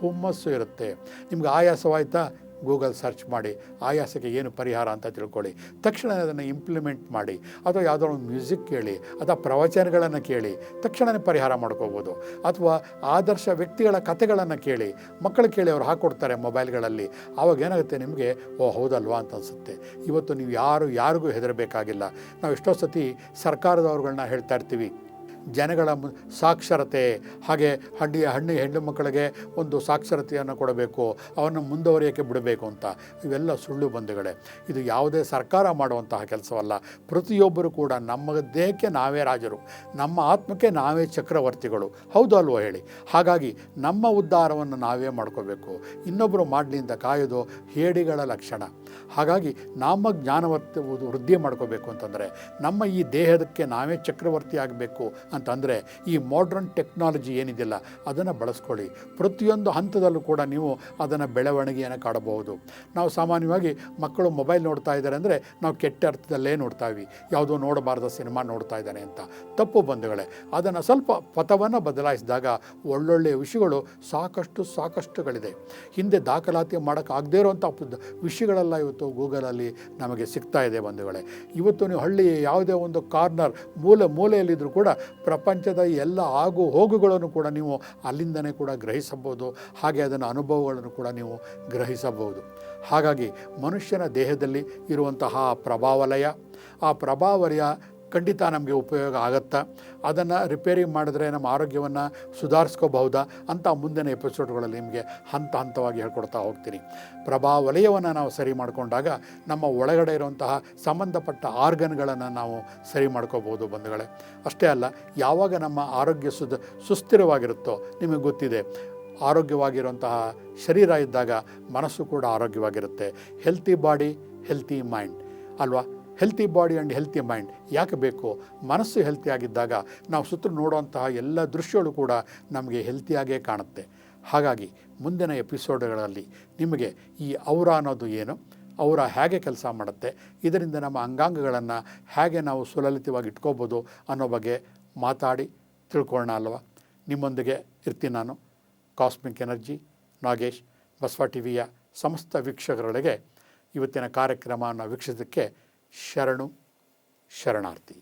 ಹುಮ್ಮಸ್ಸು ಇರುತ್ತೆ. ನಿಮ್ಗೆ ಆಯಾಸವಾಯ್ತಾ? ಗೂಗಲ್ ಸರ್ಚ್ ಮಾಡಿ ಆಯಾಸಕ್ಕೆ ಏನು ಪರಿಹಾರ ಅಂತ ತಿಳ್ಕೊಳ್ಳಿ. ತಕ್ಷಣ ಅದನ್ನು ಇಂಪ್ಲಿಮೆಂಟ್ ಮಾಡಿ. ಅಥವಾ ಯಾವುದೋ ಒಂದು ಮ್ಯೂಸಿಕ್ ಕೇಳಿ, ಅಥವಾ ಪ್ರವಚನಗಳನ್ನು ಕೇಳಿ ತಕ್ಷಣವೇ ಪರಿಹಾರ ಮಾಡ್ಕೋಬೋದು. ಅಥವಾ ಆದರ್ಶ ವ್ಯಕ್ತಿಗಳ ಕಥೆಗಳನ್ನು ಕೇಳಿ, ಮಕ್ಕಳು ಕೇಳಿ ಅವ್ರು ಹಾಕ್ಕೊಡ್ತಾರೆ ಮೊಬೈಲ್ಗಳಲ್ಲಿ ಆವಾಗ ಏನಾಗುತ್ತೆ ನಿಮಗೆ, ಓ ಹೌದಲ್ವಾ ಅಂತ ಅನಿಸುತ್ತೆ. ಇವತ್ತು ನೀವು ಯಾರು, ಯಾರಿಗೂ ಹೆದರಬೇಕಾಗಿಲ್ಲ. ನಾವು ಎಷ್ಟೋ ಸತಿ ಸರ್ಕಾರದವ್ರುಗಳನ್ನ ಹೇಳ್ತಾ ಇರ್ತೀವಿ. ಜನಗಳ ಸಾಕ್ಷರತೆ, ಹಾಗೆ ಹಳ್ಳಿ ಹಣ್ಣು, ಹೆಣ್ಣು ಮಕ್ಕಳಿಗೆ ಒಂದು ಸಾಕ್ಷರತೆಯನ್ನು ಕೊಡಬೇಕು ಅವನ್ನು ಮುಂದುವರಿಯೋಕ್ಕೆ ಬಿಡಬೇಕು ಅಂತ. ಇವೆಲ್ಲ ಸುಳ್ಳು ಬಂಧುಗಳೇ. ಇದು ಯಾವುದೇ ಸರ್ಕಾರ ಮಾಡುವಂತಹ ಕೆಲಸವಲ್ಲ. ಪ್ರತಿಯೊಬ್ಬರು ಕೂಡ ನಮ್ಮ ದೇಹಕ್ಕೆ ನಾವೇ ರಾಜರು? ನಮ್ಮ ಆತ್ಮಕ್ಕೆ ನಾವೇ ಚಕ್ರವರ್ತಿಗಳು. ಹೌದು ಅಲ್ವೋ ಹೇಳಿ? ಹಾಗಾಗಿ ನಮ್ಮ ಉದ್ಧಾರವನ್ನು ನಾವೇ ಮಾಡ್ಕೋಬೇಕು. ಇನ್ನೊಬ್ಬರು ಮಾಡಲಿಂದ ಕಾಯೋದು ಹೇಡಿಗಳ ಲಕ್ಷಣ. ಹಾಗಾಗಿ ನಮ್ಮ ಜ್ಞಾನವರ್ತಿ ವೃದ್ಧಿ ಮಾಡ್ಕೋಬೇಕು ಅಂತಂದರೆ ನಮ್ಮ ಈ ದೇಹದಕ್ಕೆ ನಾವೇ ಚಕ್ರವರ್ತಿ ಆಗಬೇಕು ಅಂತಂದರೆ ಈ ಮಾಡ್ರನ್ ಟೆಕ್ನಾಲಜಿ ಏನಿದೆಯಲ್ಲ, ಅದನ್ನು ಬಳಸ್ಕೊಳ್ಳಿ. ಪ್ರತಿಯೊಂದು ಹಂತದಲ್ಲೂ ಕೂಡ ನೀವು ಅದನ್ನು ಬೆಳವಣಿಗೆಯನ್ನು ಕಾಣಬಹುದು ನಾವು ಸಾಮಾನ್ಯವಾಗಿ ಮಕ್ಕಳು ಮೊಬೈಲ್ ನೋಡ್ತಾ ಇದ್ದಾರೆ ಅಂದರೆ ನಾವು ಕೆಟ್ಟ ಅರ್ಥದಲ್ಲೇ ನೋಡ್ತಾ ಇವಿ ಯಾವುದೋ ನೋಡಬಾರ್ದ ಸಿನಿಮಾ ನೋಡ್ತಾ ಇದ್ದಾನೆ ಅಂತ. ತಪ್ಪು ಬಂಧುಗಳೇ, ಅದನ್ನು ಸ್ವಲ್ಪ ಪಥವನ್ನು ಬದಲಾಯಿಸಿದಾಗ ಒಳ್ಳೊಳ್ಳೆಯ ವಿಷಯಗಳು ಸಾಕಷ್ಟು ಸಾಕಷ್ಟುಗಳಿದೆ. ಹಿಂದೆ ದಾಖಲಾತಿ ಮಾಡೋಕ್ಕಾಗದೇ ಇರುವಂಥ ವಿಷಯಗಳೆಲ್ಲ ಇವತ್ತು ಗೂಗಲಲ್ಲಿ ನಮಗೆ ಸಿಗ್ತಾ ಇದೆ ಬಂಧುಗಳೇ. ಇವತ್ತು ನೀವು ಹಳ್ಳಿ ಯಾವುದೇ ಒಂದು ಕಾರ್ನರ್ ಮೂಲ ಮೂಲೆಯಲ್ಲಿದ್ದರೂ ಕೂಡ ಪ್ರಪಂಚದ ಎಲ್ಲ ಆಗು ಹೋಗುಗಳನ್ನು ಕೂಡ ನೀವು ಅಲ್ಲಿಂದನೇ ಕೂಡ ಗ್ರಹಿಸಬಹುದು. ಹಾಗೆ ಅದನ್ನು ಅನುಭವಗಳನ್ನು ಕೂಡ ನೀವು ಗ್ರಹಿಸಬಹುದು. ಹಾಗಾಗಿ ಮನುಷ್ಯನ ದೇಹದಲ್ಲಿ ಇರುವಂತಹ ಪ್ರಭಾವಲಯ, ಆ ಪ್ರಭಾವಲಯ ಖಂಡಿತ ನಮಗೆ ಉಪಯೋಗ ಆಗುತ್ತಾ? ಅದನ್ನು ರಿಪೇರಿ ಮಾಡಿದ್ರೆ ನಮ್ಮ ಆರೋಗ್ಯವನ್ನು ಸುಧಾರಿಸ್ಕೋಬಹುದಾ? ಅಂತ ಮುಂದಿನ ಎಪಿಸೋಡ್ಗಳಲ್ಲಿ ನಿಮಗೆ ಹಂತ ಹಂತವಾಗಿ ಹೇಳ್ಕೊಡ್ತಾ ಹೋಗ್ತೀನಿ. ಪ್ರಭಾವಲಯವನ್ನು ನಾವು ಸರಿ ಮಾಡಿಕೊಂಡಾಗ ನಮ್ಮ ಒಳಗಡೆ ಇರುವಂತಹ ಸಂಬಂಧಪಟ್ಟ ಆರ್ಗನ್ಗಳನ್ನು ನಾವು ಸರಿ ಮಾಡ್ಕೋಬೋದು ಬಂಧುಗಳೇ. ಅಷ್ಟೇ ಅಲ್ಲ, ಯಾವಾಗ ನಮ್ಮ ಆರೋಗ್ಯ ಸುಧ ಸುಸ್ಥಿರವಾಗಿರುತ್ತೋ ನಿಮಗೆ ಗೊತ್ತಿದೆ. ಆರೋಗ್ಯವಾಗಿರುವಂತಹ ಶರೀರ ಇದ್ದಾಗ ಮನಸ್ಸು ಕೂಡ ಆರೋಗ್ಯವಾಗಿರುತ್ತೆ. ಹೆಲ್ತಿ ಬಾಡಿ ಹೆಲ್ತಿ ಮೈಂಡ್ ಅಲ್ವಾ? Healthy body and healthy mind ಯಾಕೆ ಬೇಕು? ಮನಸ್ಸು ಹೆಲ್ತಿಯಾಗಿದ್ದಾಗ ನಾವು ಸುತ್ತ ನೋಡುವಂತಹ ಎಲ್ಲ ದೃಶ್ಯಗಳು ಕೂಡ ನಮಗೆ ಹೆಲ್ತಿಯಾಗೇ ಕಾಣುತ್ತೆ. ಹಾಗಾಗಿ ಮುಂದಿನ ಎಪಿಸೋಡ್ಗಳಲ್ಲಿ ನಿಮಗೆ ಈ ಔರ ಅನ್ನೋದು ಏನು? ಅವರ ಹೇಗೆ ಕೆಲಸ ಮಾಡುತ್ತೆ? ಇದರಿಂದ ನಮ್ಮ ಅಂಗಾಂಗಗಳನ್ನು ಹೇಗೆ ನಾವು ಸುಲಲಿತವಾಗಿ ಇಟ್ಕೋಬೋದು ಅನ್ನೋ ಬಗ್ಗೆ ಮಾತಾಡಿ ತಿಳ್ಕೊಳ್ಳೋಣ ಅಲ್ವಾ? ನಿಮ್ಮೊಂದಿಗೆ ಇರ್ತೀನಿ ನಾನು ಕಾಸ್ಮಿಕ್ ಎನರ್ಜಿ ನಾಗೇಶ್, ಬಸವ ಟಿವಿಯ ಸಮಸ್ತ ವೀಕ್ಷಕರೊಳಗೆ. ಇವತ್ತಿನ ಕಾರ್ಯಕ್ರಮವನ್ನು ವೀಕ್ಷಿಸೋದಕ್ಕೆ ಶರಣು ಶರಣಾರ್ಥಿ